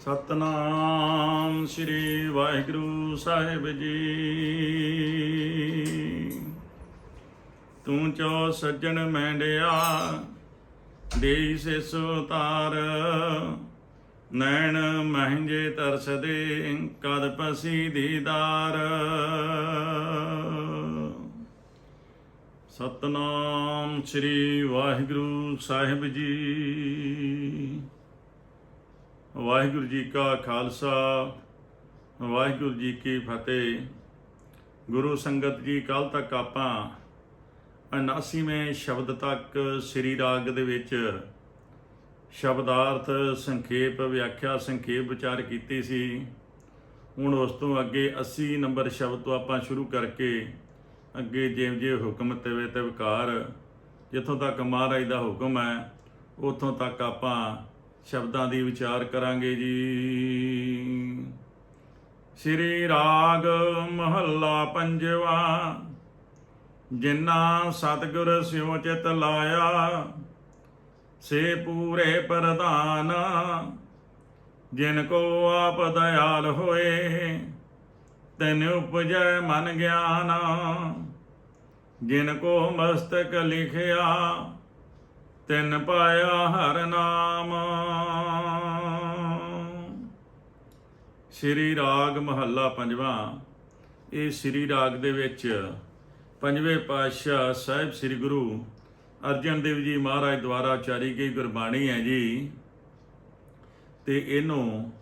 ਸਤਨਾਮ ਸ੍ਰੀ ਵਾਹਿਗੁਰੂ ਸਾਹਿਬ ਜੀ। ਤੂੰ ਚੋ ਸੱਜਣ ਮੈਂਡਿਆ, ਦੇਈ ਸੇ ਤਾਰ ਨੈਣ ਮਹਿੰਜੇ ਤਰਸਦੇ, ਕਦ ਪਸੀ ਦੀਦਾਰ ਸਤਨਾਮ ਸ੍ਰੀ ਵਾਹਿਗੁਰੂ ਸਾਹਿਬ ਜੀ। ਵਾਹਿਗੁਰੂ ਜੀ ਕਾ ਖਾਲਸਾ, ਵਾਹਿਗੁਰੂ ਜੀ ਕੀ ਫਤਿਹ। ਗੁਰੂ ਸੰਗਤ ਜੀ ਕੱਲ ਤੱਕ ਆਪਾਂ 79ਵੇਂ ਸ਼ਬਦ ਤੱਕ ਸ੍ਰੀ ਰਾਗ ਦੇ ਵਿੱਚ ਸ਼ਬਦਾਰਥ, ਸੰਖੇਪ, ਵਿਆਖਿਆ, ਸੰਖੇਪ ਵਿਚਾਰ ਕੀਤੀ ਸੀ। ਹੁਣ ਉਸ ਤੋਂ ਅੱਗੇ 80 ਨੰਬਰ ਸ਼ਬਦ ਤੋਂ ਆਪਾਂ ਸ਼ੁਰੂ ਕਰਕੇ ਅੱਗੇ ਜਿਵੇਂ ਜਿਵੇਂ ਹੁਕਮ ਤੇਵੇ ਤੇ ਵਿਕਾਰ ਜਿੱਥੋਂ ਤੱਕ ਮਹਾਰਾਜ ਦਾ ਹੁਕਮ ਹੈ, ਉਥੋਂ ਤੱਕ ਆਪਾਂ ਸ਼ਬਦਾਂ ਦੀ ਵਿਚਾਰ ਕਰਾਂਗੇ ਜੀ। ਸ੍ਰੀ ਰਾਗ ਮਹੱਲਾ ਪੰਜਵਾ, ਜਿਨ੍ਹਾਂ ਸਤਿਗੁਰ ਸਿਉ ਚਿਤ ਲਾਇਆ, ਸੇ ਪੂਰੇ ਪ੍ਰਧਾਨ, ਜਿਨ ਕੋ ਆਪ ਦਇਆਲ ਹੋਏ, ਤੈਨ ਉਪਜੈ ਮਨ ਗਿਆਨ, ਜਿਨ ਕੋ ਮਸਤਕ ਲਿਖਿਆ ਤਿਨ ਪਾਇਆ ਹਰ ਨਾਮ। ਸ੍ਰੀ ਰਾਗ ਮਹੱਲਾ ਪੰਜਵਾਂ। ਇਹ ਸ੍ਰੀ ਰਾਗ ਦੇ ਵਿੱਚ ਪੰਜਵੇਂ ਪਾਤਸ਼ਾਹ ਸਾਹਿਬ ਸ੍ਰੀ ਗੁਰੂ ਅਰਜਨ ਦੇਵ ਜੀ ਮਹਾਰਾਜ ਦੁਆਰਾ ਉਚਾਰੀ ਗਈ ਗੁਰਬਾਣੀ ਹੈ ਜੀ। ਤੇ ਇਹਨੂੰ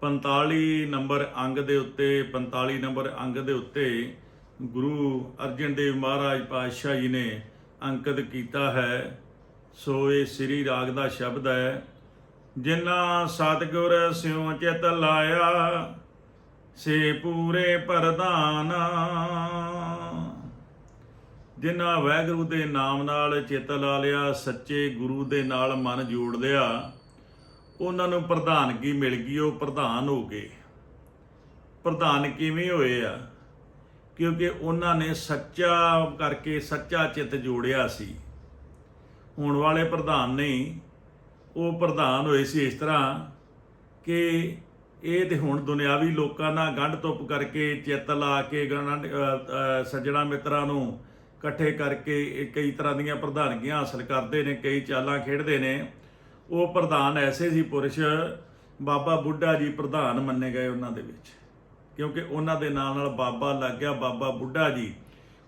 45 ਨੰਬਰ ਅੰਗ ਦੇ ਉੱਤੇ 45 ਨੰਬਰ ਅੰਗ ਦੇ ਉੱਤੇ ਗੁਰੂ ਅਰਜਨ ਦੇਵ ਮਹਾਰਾਜ ਪਾਤਸ਼ਾਹ ਜੀ ਨੇ ਅੰਕਿਤ ਕੀਤਾ ਹੈ। ਸੋ ਇਹ ਸ੍ਰੀ ਰਾਗ ਦਾ ਸ਼ਬਦ ਹੈ, ਜਿਨ੍ਹਾਂ ਸਤਿਗੁਰ ਸਿਉ ਚਿਤ ਲਾਇਆ, ਸੇ ਪੂਰੇ ਪ੍ਰਧਾਨ। ਜਿਨ੍ਹਾਂ ਵਾਹਿਗੁਰੂ ਦੇ ਨਾਮ ਨਾਲ ਚਿੱਤ ਲਾ ਲਿਆ, ਸੱਚੇ ਗੁਰੂ ਦੇ ਨਾਲ ਮਨ ਜੋੜ ਲਿਆ, ਉਹਨਾਂ ਨੂੰ ਪ੍ਰਧਾਨਗੀ ਮਿਲ ਗਈ, ਉਹ ਪ੍ਰਧਾਨ ਹੋ ਗਏ। ਪ੍ਰਧਾਨ ਕਿਵੇਂ ਹੋਏ ਆ? ਕਿਉਂਕਿ ਉਹਨਾਂ ਨੇ ਸੱਚਾ ਕਰਕੇ ਸੱਚਾ ਚਿੱਤ ਜੋੜਿਆ ਸੀ। ਹੋਣ ਵਾਲੇ ਪ੍ਰਧਾਨ ਨੇ ਉਹ ਪ੍ਰਧਾਨ ਹੋਏ ਸੀ ਇਸ ਤਰ੍ਹਾਂ ਕਿ ਇਹ ਤੇ ਹੁਣ ਦੁਨਿਆਵੀ ਲੋਕਾਂ ਨਾਲ ਗੰਢ ਤੁੱਪ ਕਰਕੇ ਚਿੱਤ ਲਾ ਕੇ ਗੰਢ- ਸੱਜਣਾ ਮਿੱਤਰਾਂ ਨੂੰ ਇਕੱਠੇ ਕਰਕੇ ਕਈ ਤਰ੍ਹਾਂ ਦੀਆਂ ਪ੍ਰਧਾਨਗੀਆਂ ਹਾਸਲ ਕਰਦੇ ਨੇ, ਕਈ ਚਾਲਾਂ ਖੇਡਦੇ ਨੇ। ਉਹ ਪ੍ਰਧਾਨ ਐਸੇ ਸੀ ਪੁਰਸ਼, ਬਾਬਾ ਬੁੱਢਾ ਜੀ ਪ੍ਰਧਾਨ ਮੰਨੇ ਗਏ ਉਹਨਾਂ ਦੇ ਵਿੱਚ। ਕਿਉਂਕਿ ਉਹਨਾਂ ਦੇ ਨਾਲ ਨਾਲ ਬਾਬਾ ਲੱਗ ਗਿਆ ਬਾਬਾ ਬੁੱਢਾ ਜੀ।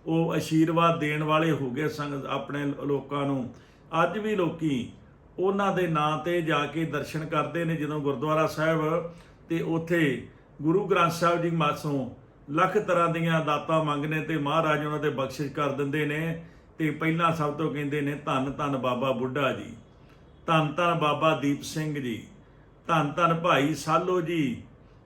ਉਹ ਆਸ਼ੀਰਵਾਦ ਦੇਣ ਵਾਲੇ ਹੋ ਗਏ ਸੰਗ, ਆਪਣੇ ਲੋਕਾਂ ਨੂੰ। ਅੱਜ ਵੀ ਲੋਕੀ ਉਹਨਾਂ ਦੇ ਨਾਂ ਤੇ ਜਾ ਕੇ ਦਰਸ਼ਨ ਕਰਦੇ ਨੇ ਜਦੋਂ ਗੁਰਦੁਆਰਾ ਸਾਹਿਬ ਤੇ ਉੱਥੇ ਗੁਰੂ ਗ੍ਰੰਥ ਸਾਹਿਬ ਜੀ ਮਾਸੋਂ ਲੱਖ ਤਰ੍ਹਾਂ ਦੀਆਂ ਦਾਤਾਂ ਮੰਗਨੇ ਤੇ ਮਹਾਰਾਜ ਉਹਨਾਂ ਤੇ ਬਖਸ਼ਿਸ਼ ਕਰ ਦਿੰਦੇ ਨੇ ਤੇ ਪਹਿਲਾਂ ਸਭ ਤੋਂ ਕਹਿੰਦੇ ਨੇ ਧੰਨ ਧੰਨ ਬਾਬਾ ਬੁੱਢਾ ਜੀ, ਧੰਨ ਧੰਨ ਬਾਬਾ ਦੀਪ ਸਿੰਘ ਜੀ, ਧੰਨ ਧੰਨ ਭਾਈ ਸਾਲੋ ਜੀ,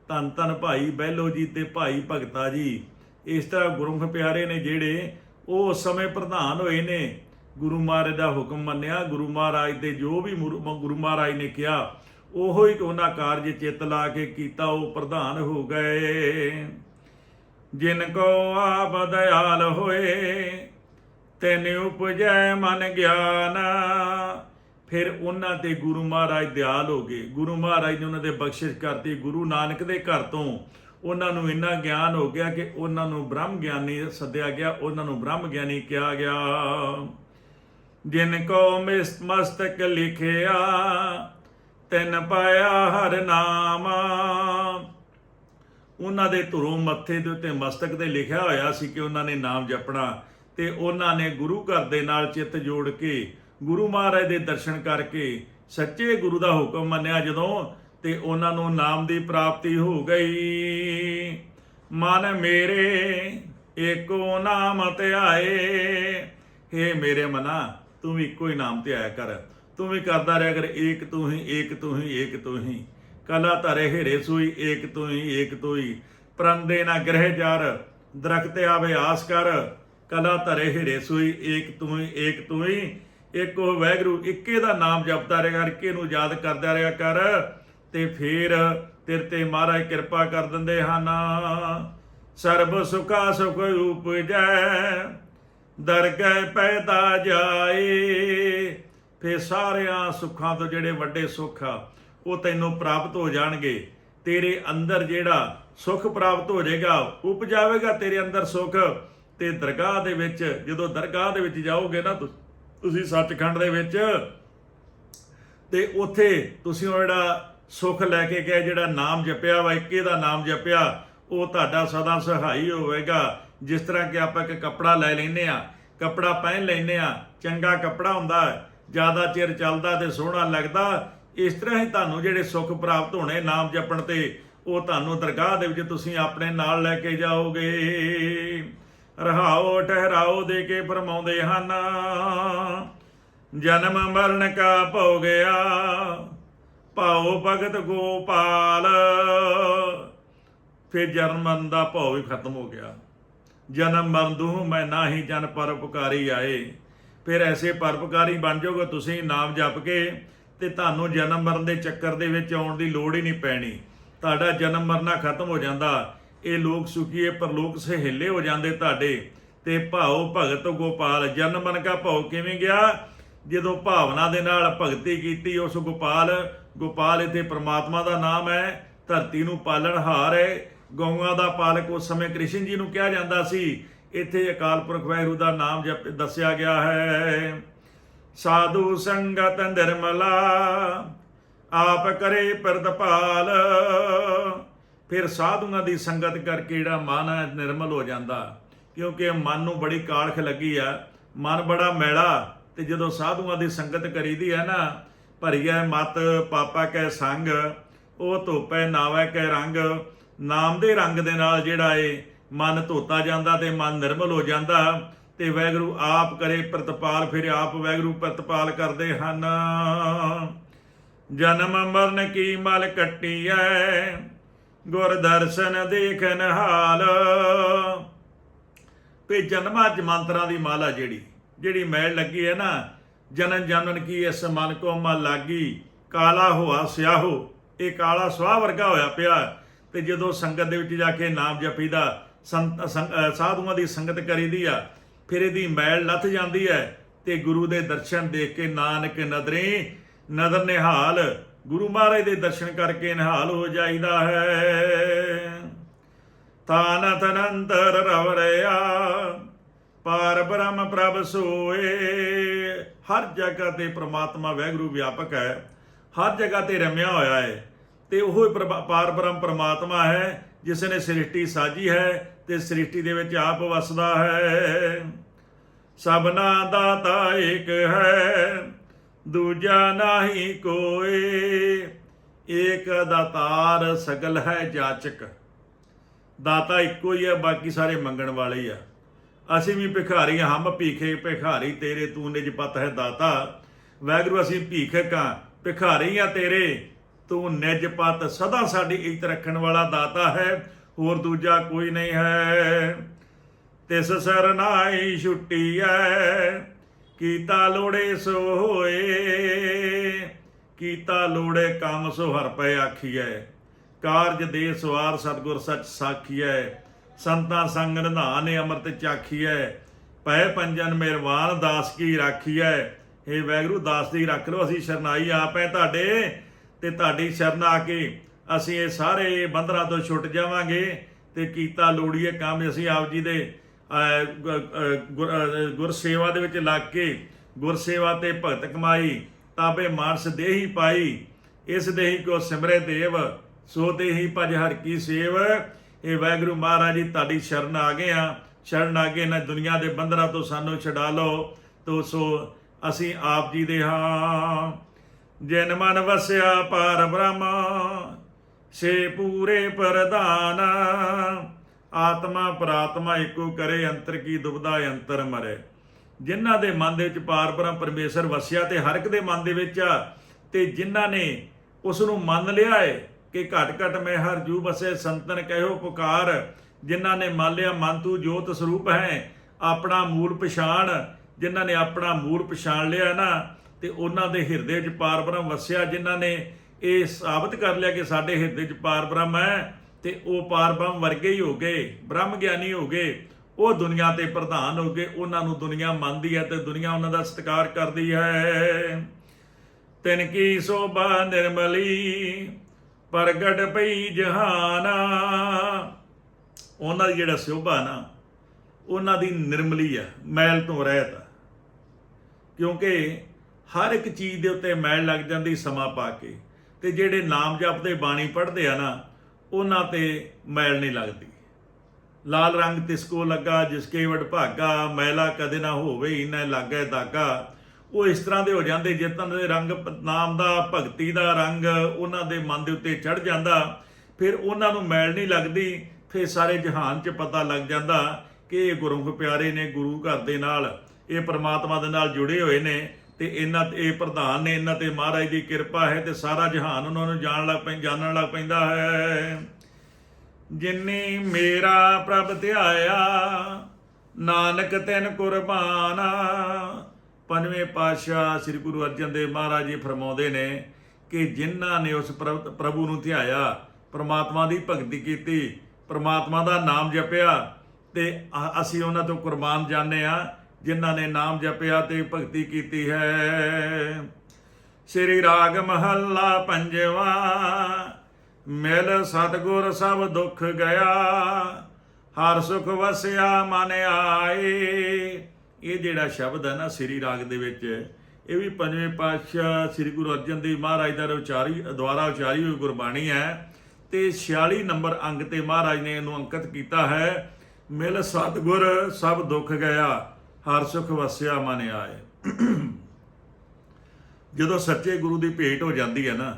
ਧੰਨ ਧੰਨ ਭਾਈ ਬਹਿਲੋ ਜੀ ਤੇ ਭਾਈ ਭਗਤਾ ਜੀ। ਇਸ ਤਰ੍ਹਾਂ ਗੁਰਮੁਖ ਪਿਆਰੇ ਨੇ ਜਿਹੜੇ ਉਹ ਉਸ ਸਮੇਂ ਪ੍ਰਧਾਨ ਹੋਏ ਨੇ ਗੁਰੂ ਮਹਾਰਾਜ ਦਾ ਹੁਕਮ ਮੰਨਿਆ, ਗੁਰੂ ਮਹਾਰਾਜ ਦੇ ਜੋ ਵੀ ਮੁਰ- ਗੁਰੂ ਮਹਾਰਾਜ ਨੇ ਕਿਹਾ, ਉਹੋ ਹੀ ਉਹਨਾਂ ਕਾਰਜ ਚਿੱਤ ਲਾ ਕੇ ਕੀਤਾ, ਉਹ ਪ੍ਰਧਾਨ ਹੋ ਗਏ। ਜਿਨ ਕੋ ਆਪ ਦਇਆਲ ਹੋਏ, ਤੈਨ ਉਪਜੈ ਮਨ ਗਿਆਨ। ਫਿਰ ਉਹਨਾਂ ਤੇ ਗੁਰੂ ਮਹਾਰਾਜ ਦਿਆਲ ਹੋ ਗਏ। ਗੁਰੂ ਮਹਾਰਾਜ ਨੇ ਉਹਨਾਂ ਦੇ ਬਖਸ਼ਿਸ਼ ਕਰਤੀ। ਗੁਰੂ ਨਾਨਕ ਦੇ ਘਰ ਤੋਂ ਉਹਨਾਂ ਨੂੰ ਇੰਨਾ ਗਿਆਨ ਹੋ ਗਿਆ ਕਿ ਉਹਨਾਂ ਨੂੰ ਬ੍ਰਹਮ ਗਿਆਨੀ ਸੱਦਿਆ ਗਿਆ, ਉਹਨਾਂ ਨੂੰ ਬ੍ਰਹਮ ਗਿਆਨੀ ਕਿਹਾ ਗਿਆ। ਜਿਨ ਕੋ ਮਸਤਕ ਲਿਖਿਆ, ਤਿਨ ਪਾਇਆ ਹਰ ਨਾਮ। ਉਹਨਾਂ ਦੇ ਧੁਰੋਂ ਮੱਥੇ ਦੇ ਉੱਤੇ ਮਸਤਕ ਤੇ ਲਿਖਿਆ ਹੋਇਆ ਸੀ ਕਿ ਉਹਨਾਂ ਨੇ ਨਾਮ ਜਪਣਾ ਤੇ ਉਹਨਾਂ ਨੇ ਗੁਰੂ ਘਰ ਦੇ ਨਾਲ ਚਿੱਤ ਜੋੜ ਕੇ ਗੁਰੂ ਮਹਾਰਾਜ ਦੇ ਦਰਸ਼ਨ ਕਰਕੇ ਸੱਚੇ ਗੁਰੂ ਦਾ ਹੁਕਮ ਮੰਨਿਆ ਜਦੋਂ ਤੇ ਉਹਨਾਂ ਨੂੰ ਨਾਮ ਦੀ ਪ੍ਰਾਪਤੀ ਹੋ ਗਈ। ਮਨ ਮੇਰੇ, ਏਕੋ ਨਾਮ ਧਿਆਏ ਹੇ ਮੇਰੇ ਮਨਾ ਤੂੰ ਵੀ ਇੱਕੋ ਹੀ ਨਾਮ ਤੇ ਆਇਆ ਕਰ। ਤੂੰ ਵੀ ਕਰਦਾ ਰਿਹਾ ਕਰ, ਏਕ ਤੂੰ ਹੀ, ਏਕ ਤੂੰ ਹੀ, ਏਕ ਤੂੰ ਹੀ। ਕਲਾ ਧਰੇ ਹੇਰੇ ਸੂਈ, ਏਕ ਤੂੰ ਹੀ, ਏਕ ਤੂੰ ਹੀ। ਪ੍ਰੰਦੇ ਨਾ ਗ੍ਰਹਿ ਜਰ, ਦਰਖਤ ਆਵੇ ਆਸ ਕਰ। ਕਲਾ ਧਰੇ ਹੇਰੇ ਸੂਈ, ਏਕ ਤੂੰ ਹੀ, ਏਕ ਤੂੰ ਹੀ। ਇੱਕੋ ਵੈਗਰੂ, ਇੱਕੇ ਦਾ ਨਾਮ ਜਪਦਾ ਰਿਹਾ ਕਰ ਕੇ ਨੂੰ ਯਾਦ ਕਰਦਾ ਰਿਹਾ ਕਰ। ਤੇ ਫੇਰ ਤੇਰੇ ਤੇ ਮਹਾਰਾਜ ਕਿਰਪਾ ਕਰ ਦਿੰਦੇ ਹਨ। ਸਰਬ ਸੁਖਾ ਸੁਖ ਉਪਜੈ ਦਰਗਹਿ ਪੈਦਾ ਜਾਏ। ਫੇ ਸਾਰਿਆਂ ਸੁੱਖਾਂ ਤੋਂ ਜਿਹੜੇ ਵੱਡੇ ਸੁੱਖ ਆ, ਉਹ ਤੈਨੂੰ ਪ੍ਰਾਪਤ ਹੋ ਜਾਣਗੇ। ਤੇਰੇ ਅੰਦਰ ਜਿਹੜਾ ਸੁੱਖ ਪ੍ਰਾਪਤ ਹੋ ਜਾਏਗਾ, ਉਪਜਾਵੇਗਾ ਤੇਰੇ ਅੰਦਰ ਸੁੱਖ। ਤੇ ਦਰਗਾਹ ਦੇ ਵਿੱਚ, ਜਦੋਂ ਦਰਗਾਹ ਦੇ ਵਿੱਚ ਜਾਓਗੇ ਨਾ ਤੁ- ਤੁਸੀਂ ਸੱਚਖੰਡ ਦੇ ਵਿੱਚ, ਤੇ ਉੱਥੇ ਤੁਸੀਂ ਉਹ ਜਿਹੜਾ ਸੁੱਖ ਲੈ ਕੇ ਗਏ, ਜਿਹੜਾ ਨਾਮ ਜਪਿਆ ਵਾ, ਇੱਕੇ ਦਾ ਨਾਮ ਜਪਿਆ, ਉਹ ਤੁਹਾਡਾ ਸਦਾ ਸਹਾਈ ਹੋਵੇਗਾ। ਜਿਸ ਤਰ੍ਹਾਂ ਕਿ ਆਪਾਂ ਇੱਕ ਕੱਪੜਾ ਲੈ ਲੈਨੇ ਆ ਕੱਪੜਾ ਪਹਿਨ ਲੈਨੇ ਆ ਚੰਗਾ ਕੱਪੜਾ ਹੁੰਦਾ ਜ਼ਿਆਦਾ ਚਿਰ ਚੱਲਦਾ ਤੇ ਸੋਹਣਾ ਲੱਗਦਾ, ਇਸ ਤਰ੍ਹਾਂ ਹੀ ਤੁਹਾਨੂੰ ਜਿਹੜੇ ਸੁੱਖ ਪ੍ਰਾਪਤ ਹੋਣੇ ਨਾਮ ਜਪਣ ਤੇ, ਉਹ ਤੁਹਾਨੂੰ ਦਰਗਾਹ ਦੇ ਵਿੱਚ ਤੁਸੀਂ ਆਪਣੇ ਨਾਲ ਲੈ ਕੇ ਜਾਓਗੇ। ਰਹਾਓ, ਠਹਿਰਾਓ, ਦੇ ਕੇ ਫਰਮਾਉਂਦੇ ਹਨ, ਜਨਮ ਮਰਨ ਕਾ ਭੋ ਗਿਆ, ਭਾਉ ਭਗਤ ਗੋਪਾਲ, ਫਿਰ ਜਨਮ ਮਰਨ ਦਾ ਭਉ ਵੀ ਖਤਮ ਹੋ ਗਿਆ। ਜਨਮ ਮਰਨ ਦੂਹ ਮੈਂ ਨਾਹੀ ਜਨ ਪਰਉਪਕਾਰੀ ਆਏ। ਫਿਰ ਐਸੇ ਪਰਉਪਕਾਰੀ ਬਣ ਜਾਓਗੇ, ਤੁਸੀਂ ਨਾਮ ਜਪ ਕੇ ਤੇ ਤੁਹਾਨੂੰ ਜਨਮ ਮਰਨ ਦੇ ਚੱਕਰ ਦੇ ਵਿੱਚ ਆਉਣ ਦੀ ਲੋੜ ਹੀ ਨਹੀਂ ਪੈਣੀ। ਤੁਹਾਡਾ ਜਨਮ ਮਰਨਾ ਖਤਮ ਹੋ ਜਾਂਦਾ। ਇਹ ਲੋਕ ਸੁਖੀਏ ਪਰਲੋਕ ਸਹੇਲੇ ਹੋ ਜਾਂਦੇ ਤੁਹਾਡੇ। ਤੇ ਭਾਉ ਭਗਤ ਗੋਪਾਲ, ਜਨਮ ਮਰਨ ਕਾ ਭਾਉ ਕਿਵੇਂ ਗਿਆ? ਜਦੋਂ ਭਾਵਨਾ ਦੇ ਨਾਲ ਭਗਤੀ ਕੀਤੀ, ਉਸ ਗੋਪਾਲ ਗੋਪਾਲ ਇਥੇ ਪ੍ਰਮਾਤਮਾ ਦਾ ਨਾਮ ਹੈ, ਧਰਤੀ ਨੂੰ ਪਾਲਣਹਾਰ ਹੈ। ਗਊਆਂ ਦਾ ਪਾਲਕ ਉਸ ਸਮੇਂ ਕ੍ਰਿਸ਼ਨ ਜੀ ਨੂੰ ਕਿਹਾ ਜਾਂਦਾ ਸੀ। ਇੱਥੇ ਅਕਾਲ ਪੁਰਖ ਵਾਹਿਗੁਰੂ ਦਾ ਨਾਮ ਜਪ ਦੱਸਿਆ ਗਿਆ ਹੈ। ਸਾਧੂ ਸੰਗਤ ਨਿਰਮਲਾ, ਆਪ ਕਰੇ ਪ੍ਰਤਪਾਲ। ਫਿਰ ਸਾਧੂਆਂ ਦੀ ਸੰਗਤ ਕਰਕੇ ਜਿਹੜਾ ਮਨ ਹੈ ਨਿਰਮਲ ਹੋ ਜਾਂਦਾ, ਕਿਉਂਕਿ ਮਨ ਨੂੰ ਬੜੀ ਕਾਲਖ ਲੱਗੀ ਆ। ਮਨ ਬੜਾ ਮੈਲਾ, ਤੇ ਜਦੋਂ ਸਾਧੂਆਂ ਦੀ ਸੰਗਤ ਕਰੀਦੀ ਹੈ ਨਾ, ਭਰੀਐ ਮਤ, ਪਾਪਾ ਕੈ ਸੰਗ, ਉਹ ਧੋਪੈ ਨਾਵੈ ਕੈ ਰੰਗ। ਨਾਮ ਦੇ ਰੰਗ ਦੇ ਨਾਲ ਜਿਹੜਾ ਏ ਮਨ ਧੋਤਾ ਜਾਂਦਾ ਤੇ ਮਨ ਨਿਰਮਲ ਹੋ ਜਾਂਦਾ ਤੇ ਵੈਗਰੂ ਆਪ ਕਰੇ ਪ੍ਰਤਪਾਲ, ਫਿਰ ਆਪ ਵੈਗਰੂ ਪ੍ਰਤਪਾਲ ਕਰਦੇ ਹਨ। ਜਨਮ ਮਰਨ ਕੀ ਮਲ ਕੱਟੀਐ, ਗੁਰ ਦਰਸ਼ਨ ਦੇਖਨ ਹਾਲ। ਤੇ ਜਨਮਾਂ ਜਮੰਤਰਾਂ ਦੀ ਮਾਲਾ ਜਿਹੜੀ ਜਿਹੜੀ ਮੈਲ ਲੱਗੀ ਹੈ ਨਾ, ਜਨਨ ਜਨਨ ਕੀ ਇਸ ਮਨ ਕੋ ਮਲ ਲਾਗੀ, ਕਾਲਾ ਹੋਆ ਸਿਆਹੋ, ਇਹ ਕਾਲਾ ਸਵਾਹ ਵਰਗਾ ਹੋਇਆ ਪਿਆ। ਤੇ ਜਦੋਂ ਸੰਗਤ ਦੇ ਵਿੱਚ ਜਾ ਕੇ ਨਾਮ ਜਪੀਦਾ, ਸੰਤ ਸੰਗ- ਸਾਧੂਆਂ ਦੀ ਸੰਗਤ ਕਰੀਦੀ ਆ, ਫਿਰ ਇਹਦੀ ਮੈਲ ਲੱਥ ਜਾਂਦੀ ਹੈ ਤੇ ਗੁਰੂ ਦੇ ਦਰਸ਼ਨ ਦੇਖ ਕੇ ਨਾਨਕ ਨਦਰੇ, ਨਦਰ ਨਿਹਾਲ, ਗੁਰੂ ਮਹਾਰਾਜ ਦੇ ਦਰਸ਼ਨ ਕਰਕੇ ਨਿਹਾਲ ਹੋ ਜਾਈਦਾ ਹੈ। ਤਾਨ ਤਨੰਤਰ ਰਵਰਿਆ ਪਾਰ ਬ੍ਰਹਮ ਪ੍ਰਭ ਸੋਏ। ਹਰ ਜਗ੍ਹਾ ਤੇ ਪ੍ਰਮਾਤਮਾ ਵੈਗੁਰੂ ਵਿਆਪਕ ਹੈ, ਹਰ ਜਗ੍ਹਾ ਤੇ ਰਮਿਆ ਹੋਇਆ ਹੈ। ਤੇ ਉਹ ਹੀ ਪ੍ਰਭਾ- ਪਾਰ ਬ੍ਰਹਮ ਪ੍ਰਮਾਤਮਾ ਹੈ, ਜਿਸ ਨੇ ਸ੍ਰਿਸ਼ਟੀ ਸਾਜੀ ਹੈ ਤੇ ਸ੍ਰਿਸ਼ਟੀ ਦੇ ਵਿੱਚ ਆਪ ਵਸਦਾ ਹੈ। ਸਭਨਾ ਦਾਤਾ ਇੱਕ ਹੈ, ਦੂਜਾ ਨਹੀਂ ਕੋਈ ਏਕ ਦਾਤਾਰ ਸਗਲ ਹੈ ਜਾਚਕ। ਦਾਤਾ ਇੱਕੋ ਹੀ ਹੈ, ਬਾਕੀ ਸਾਰੇ ਮੰਗਣ ਵਾਲੇ ਹੀ ਆ। ਅਸੀਂ ਵੀ ਭਿਖਾਰੀ ਹਮ ਭੀਖੇ, ਭਿਖਾਰੀ ਤੇਰੇ ਤੂੰ ਨਿਜ ਪਤ ਹੈ ਦਾਤਾ। ਵੈਗਰੂ ਅਸੀਂ ਭੀਖਕ ਹਾਂ ਭਿਖਾਰੀ ਆ ਤੇਰੇ ਤੂੰ ਨਿਜ ਪਤ ਸਦਾ ਸਾਡੀ ਇੱਜ਼ਤ ਰੱਖਣ ਵਾਲਾ ਦਾਤਾ ਹੈ, ਹੋਰ ਦੂਜਾ ਕੋਈ ਨਹੀਂ ਹੈ। ਤਿਸ ਸਰਨਾਈ ਛੁੱਟੀ ਐ, ਕੀਤਾ ਲੋੜੇ ਸੋ ਹੋਏ ਕੀਤਾ ਲੋੜੇ ਕੰਮ ਸੋ ਹਰ ਪਏ ਆਖੀਐ। ਕਾਰਜ ਦੇ ਸਵਾਰ ਸਤਗੁਰ ਸੱਚ ਸਾਖੀਐ, ਸੰਤਾਂ ਸੰਗ ਨਿਧਾਨ ਅੰਮ੍ਰਿਤ ਚਾਖੀਐ। ਪੈ ਪੰਜਨ ਮਿਹਰਬਾਨ, ਦਾਸ ਕੀ ਰਾਖੀਐ। ਏ ਵੈਗਰੂ, ਦਾਸ ਦੀ ਰੱਖ ਲਓ, ਅਸੀਂ ਸ਼ਰਨਾਈ ਆਪ ਤੁਹਾਡੇ। ਤੇ ਤੁਹਾਡੀ ਸ਼ਰਨ ਆ ਕੇ ਅਸੀਂ ਇਹ ਸਾਰੇ ਬੰਦਰਾਂ ਤੋਂ ਛੁੱਟ ਜਾਵਾਂਗੇ ਤੇ ਕੀਤਾ ਲੋੜੀਏ ਕੰਮ ਅਸੀਂ ਆਪ ਜੀ ਦੇ ਅਹ, ਗੁਰ- ਸੇਵਾ ਦੇ ਵਿੱਚ ਲੱਗ ਕੇ ਗੁਰ ਸੇਵਾ ਤੇ ਭਗਤ ਕਮਾਈ ਤਾਬੇ ਮਾਨਸ ਦੇਹੀ ਪਾਈ ਇਸ ਦੇਹੀ ਕੋ ਸਿਮਰੇ ਦੇਵ ਸੋ ਦੇਹੀ ਭਜ ਹਰ ਕੀ ਸੇਵ। ਇਹ ਵਾਹਿਗੁਰੂ ਮਹਾਰਾਜ ਜੀ ਤੁਹਾਡੀ ਸ਼ਰਨ ਆ ਗਏ ਆ ਸ਼ਰਨ ਆ ਗਏ ਨਾ ਦੁਨੀਆ ਦੇ ਬੰਦਰਾਂ ਤੋਂ ਸਾਨੂੰ ਛਡਾ ਲਓ ਤੋ ਸੋ ਅਸੀਂ ਆਪ ਜੀ ਦੇ ਹਾਂ। ਜਿਨ ਮਨ ਵਸਿਆ ਪਾਰ ਬ੍ਰਹਮ, ਸੇ ਪੂਰੇ ਪ੍ਰਧਾਨ। ਆਤਮਾ ਪ੍ਰਾਤਮਾ ਇੱਕੋ ਕਰੇ, ਅੰਤਰ ਕੀ ਦੁਬਦਾ ਅੰਤਰ ਮਰੇ। ਜਿਨ੍ਹਾਂ ਦੇ ਮਨ ਦੇ ਵਿੱਚ ਪਾਰ ਬ੍ਰਹਮ ਪਰਮੇਸ਼ਰ ਵਸਿਆ ਤੇ ਹਰ ਇੱਕ ਦੇ ਮਨ ਦੇ ਵਿੱਚ ਆ, ਤੇ ਜਿਨ੍ਹਾਂ ਨੇ ਉਸ ਨੂੰ ਮੰਨ ਲਿਆ ਏ ਕਿ ਘਟ ਘਟ ਮੈਂ ਹਰ ਜੂ ਬਸੇ ਸੰਤਨ ਕਹਿਓ ਪੁਕਾਰ। ਜਿਨ੍ਹਾਂ ਨੇ ਮੰਨ ਲਿਆ, ਮਨ ਤੂੰ ਜੋਤ ਸਰੂਪ ਹੈ, ਆਪਣਾ ਮੂਲ ਪਛਾਣ। ਜਿਨ੍ਹਾਂ ਨੇ ਆਪਣਾ ਮੂਲ ਪਛਾਣ ਲਿਆ ਨਾ ਤੇ ਉਹਨਾਂ ਦੇ ਹਿਰਦੇ 'ਚ ਪਾਰ ਬ੍ਰਹਮ ਵਸਿਆ, ਜਿਨ੍ਹਾਂ ਨੇ ਇਹ ਸਾਬਤ ਕਰ ਲਿਆ ਕਿ ਸਾਡੇ ਹਿਰਦੇ 'ਚ ਪਾਰ ਬ੍ਰਹਮ ਹੈ ਤੇ ਉਹ ਪਾਰ ਬ੍ਰਹਮ ਵਰਗੇ ਹੀ ਹੋ ਗਏ, ਬ੍ਰਹਮ ਗਿਆਨੀ ਹੋ ਗਏ, ਉਹ ਦੁਨੀਆ ਤੇ ਪ੍ਰਧਾਨ ਹੋ ਗਏ, ਉਹਨਾਂ ਨੂੰ ਦੁਨੀਆ ਮੰਨਦੀ ਹੈ ਤੇ ਦੁਨੀਆ ਉਹਨਾਂ ਦਾ ਸਤਿਕਾਰ ਕਰਦੀ ਹੈ। ਤਿਨ ਕੀ ਸੋਭਾ ਨਿਰਮਲੀ, ਪ੍ਰਗਟ ਪਈ ਜਹਾਨਾ। ਉਹਨਾਂ ਦੀ ਜਿਹੜਾ ਸੋਭਾ ਨਾ, ਉਹਨਾਂ ਦੀ ਨਿਰਮਲੀ ਆ ਮੈਲ ਤੋਂ ਰਹਿਤ ਕਿਉਂਕਿ ਹਰ ਇੱਕ ਚੀਜ਼ ਦੇ ਉੱਤੇ ਮੈਲ ਲੱਗ ਜਾਂਦੀ ਸਮਾਂ ਪਾ ਕੇ। ਤੇ ਜਿਹੜੇ ਨਾਮ ਜਪਦੇ ਬਾਣੀ ਪੜ੍ਹਦੇ ਆ ਨਾ, ਉਹਨਾਂ ਤੇ ਮੈਲ ਨਹੀਂ ਲੱਗਦੀ। ਲਾਲ ਰੰਗ ਤਿਸ ਕੋ ਲੱਗਾ, ਜਿਸ ਕੇ ਵਡ ਭਾਗਾ, ਮੈਲਾ ਕਦੇ ਨਾ ਹੋਵੇ, ਇਨਾ ਲੱਗੇ ਦਾਗਾ। ਉਹ ਇਸ ਤਰ੍ਹਾਂ ਦੇ ਹੋ ਜਾਂਦੇ ਜਿਤਨ ਦੇ ਰੰਗ ਨਾਮ ਦਾ, ਭਗਤੀ ਦਾ ਰੰਗ ਉਹਨਾਂ ਦੇ ਮਨ ਦੇ ਉੱਤੇ ਚੜ ਜਾਂਦਾ, ਫਿਰ ਉਹਨਾਂ ਨੂੰ ਮੈਲ ਨਹੀਂ ਲੱਗਦੀ, ਫਿਰ ਸਾਰੇ ਜਹਾਨ 'ਚ ਪਤਾ ਲੱਗ ਜਾਂਦਾ ਕਿ ਇਹ ਗੁਰੂ ਪਿਆਰੇ ਨੇ, ਗੁਰੂ ਘਰ ਦੇ ਨਾਲ, ਇਹ ਪਰਮਾਤਮਾ ਦੇ ਨਾਲ ਜੁੜੇ ਹੋਏ ਨੇ। ਤੇ ਇਹਨਾਂ ਇਹ ਪ੍ਰਧਾਨ ਨੇ ਇਹਨਾਂ ਤੇ ਮਹਾਰਾਜ ਦੀ ਕਿਰਪਾ ਹੈ ਤੇ ਸਾਰਾ ਜਹਾਨ ਉਹਨਾਂ ਨੂੰ ਜਾਣ ਲੱਗ ਪੈਂ ਜਾਣਨ ਲੱਗ ਪੈਂਦਾ ਹੈ। ਜਿਨੇ ਮੇਰਾ ਪ੍ਰਭ ਧਿਆਇਆ, ਨਾਨਕ ਤੈਨ ਕੁਰਬਾਨਾ। ਪੰਜਵੇਂ ਪਾਤਸ਼ਾਹ ਸ੍ਰੀ ਗੁਰੂ ਅਰਜਨ ਦੇਵ ਮਹਾਰਾਜ ਜੀ ਫਰਮਾਉਂਦੇ ਨੇ ਕਿ ਜਿਨ੍ਹਾਂ ਨੇ ਉਸ ਪ੍ਰਭ- ਪ੍ਰਭੂ ਨੂੰ ਧਿਆਇਆ, ਪ੍ਰਮਾਤਮਾ ਦੀ ਭਗਤੀ ਕੀਤੀ, ਪ੍ਰਮਾਤਮਾ ਦਾ ਨਾਮ ਜਪਿਆ ਤੇ ਅਸੀਂ ਉਹਨਾਂ ਤੋਂ ਕੁਰਬਾਨ ਜਾਂਦੇ ਆ ਜਿਨ੍ਹਾਂ ਨੇ ਨਾਮ ਜਪਿਆ ਤੇ ਭਗਤੀ ਕੀਤੀ ਹੈ। ਸ੍ਰੀ ਰਾਗ ਮਹੱਲਾ ਪੰਜਵਾ, ਮਿਲ ਸਤਗੁਰ ਸਭ ਦੁੱਖ ਗਿਆ, ਹਰ ਸੁਖ ਵਸਿਆ ਮਨ ਆਏ। ਇਹ ਜਿਹੜਾ ਸ਼ਬਦ ਹੈ ਨਾ ਸ੍ਰੀ ਰਾਗ ਦੇ ਵਿੱਚ, ਇਹ ਵੀ ਪੰਜਵੇਂ ਪਾਤਸ਼ਾਹ ਸ੍ਰੀ ਗੁਰੂ ਅਰਜਨ ਦੇਵ ਮਹਾਰਾਜ ਦਾ ਉਚਾਰੀ, ਦੁਆਰਾ ਉਚਾਰੀ ਹੋਈ ਗੁਰਬਾਣੀ ਹੈ ਤੇ 46 ਨੰਬਰ ਅੰਗ ਤੇ ਮਹਾਰਾਜ ਨੇ ਇਹਨੂੰ ਅੰਕਿਤ ਕੀਤਾ ਹੈ, ਮਿਲ ਸਤਗੁਰ ਸਭ ਦੁੱਖ ਗਿਆ। ਹਰ ਸੁਖ ਵਸਿਆ ਮਨ ਆਏ। ਜਦੋਂ ਸੱਚੇ ਗੁਰੂ ਦੀ ਭੇਟ ਹੋ ਜਾਂਦੀ ਹੈ ਨਾ,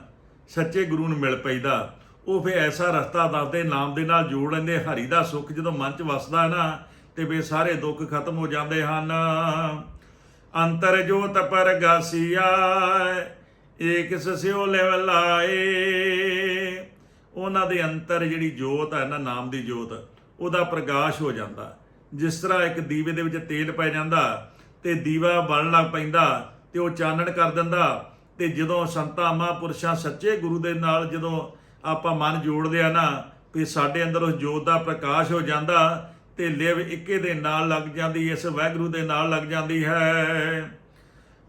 ਸੱਚੇ ਗੁਰੂ ਨੂੰ ਮਿਲ ਪੈਦਾ ਉਹ ਫੇ ਐਸਾ ਰਸਤਾ ਦੱਸਦੇ, ਨਾਮ ਦੇ ਨਾਲ ਜੋੜ ਲੈਂਦੇ, ਹਰੀ ਦਾ ਸੁੱਖ ਜਦੋਂ ਮਨ 'ਚ ਵਸਦਾ ਨਾ, ਤੇ ਵੇ ਸਾਰੇ ਦੁੱਖ ਖਤਮ ਹੋ ਜਾਂਦੇ ਹਨ। ਅੰਤਰ ਜੋਤ ਪਰਗਾਸੀਆ ਏਕ ਸਸਿਓ ਲਿਵ ਲਾਏ। ਉਹਨਾਂ ਦੇ ਅੰਤਰ ਜਿਹੜੀ ਜੋਤ ਹੈ ਨਾ, ਨਾਮ ਦੀ ਜੋਤ, ਉਹਦਾ ਪ੍ਰਕਾਸ਼ ਹੋ ਜਾਂਦਾ। ਜਿਸ ਤਰ੍ਹਾਂ ਇੱਕ ਦੀਵੇ ਦੇ ਵਿੱਚ ਤੇਲ ਪੈ ਜਾਂਦਾ ਤੇ ਦੀਵਾ ਬਲਣ ਲੱਗ ਪੈਂਦਾ ਤੇ ਉਹ ਚਾਨਣ ਕਰ ਦਿੰਦਾ ਤੇ ਜਦੋਂ ਸੰਤਾਂ, ਮਹਾਂਪੁਰਸ਼ਾਂ ਸੱਚੇ ਗੁਰੂ ਦੇ ਨਾਲ ਜਦੋਂ ਆਪਾਂ ਮਨ ਜੋੜਦੇ ਆ ਨਾ, ਵੀ ਸਾਡੇ ਅੰਦਰ ਉਸ ਜੋਤ ਦਾ ਪ੍ਰਕਾਸ਼ ਹੋ ਜਾਂਦਾ ਤੇ ਲਿਵ ਇੱਕੇ ਦੇ ਨਾਲ ਲੱਗ ਜਾਂਦੀ, ਇਸ ਵਾਹਿਗੁਰੂ ਦੇ ਨਾਲ ਲੱਗ ਜਾਂਦੀ ਹੈ।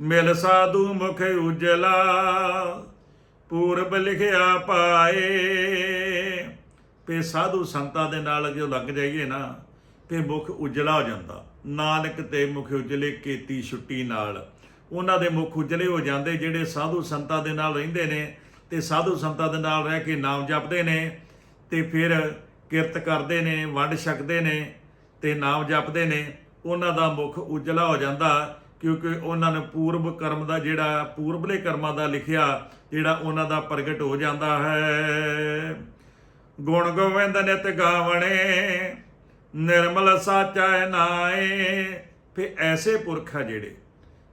ਮਿਲ ਸਾਧੂ ਮੁਖ ਉਜਲਾ, ਪੂਰਬ ਲਿਖਿਆ ਪਾਏ। ਤੇ ਸਾਧੂ ਸੰਤਾਂ ਦੇ ਨਾਲ ਜੋ ਲੱਗ ਜਾਈਏ ਨਾ ਤੇ ਮੁਖ ਉਜਲਾ ਹੋ ਜਾਂਦਾ। ਨਾਨਕ ਤੇ ਮੁਖ ਉਜਲੇ ਕੀਤੀ ਛੁੱਟੀ ਨਾਲ। ਉਹਨਾਂ ਦੇ ਮੁਖ ਉਜਲੇ ਹੋ ਜਾਂਦੇ ਜਿਹੜੇ ਸਾਧੂ ਸੰਤਾਂ ਦੇ ਨਾਲ ਰਹਿੰਦੇ ਨੇ ਤੇ ਸਾਧੂ ਸੰਤਾਂ ਦੇ ਨਾਲ ਰਹਿ ਕੇ ਨਾਮ ਜਪਦੇ ਨੇ ਤੇ ਫਿਰ ਕਿਰਤ ਕਰਦੇ ਨੇ, ਵੰਡ ਛਕਦੇ ਨੇ ਤੇ ਨਾਮ ਜਪਦੇ ਨੇ। ਉਹਨਾਂ ਦਾ ਮੁਖ ਉਜਲਾ ਹੋ ਜਾਂਦਾ ਕਿਉਂਕਿ ਉਹਨਾਂ ਨੇ ਪੂਰਬ ਕਰਮ ਦਾ ਜਿਹੜਾ ਪੂਰਬਲੇ ਕਰਮਾਂ ਦਾ ਲਿਖਿਆ ਜਿਹੜਾ ਉਹਨਾਂ ਦਾ ਪ੍ਰਗਟ ਹੋ ਜਾਂਦਾ ਹੈ। ਗੁਣ ਗੋਵਿੰਦ ਨਿਤ ਗਾਵਣੇ ਨਿਰਮਲ ਸਾਚਾ ਨਾਏ। ਫੇ ਐਸੇ ਪੁਰਖ ਆ ਜਿਹੜੇ,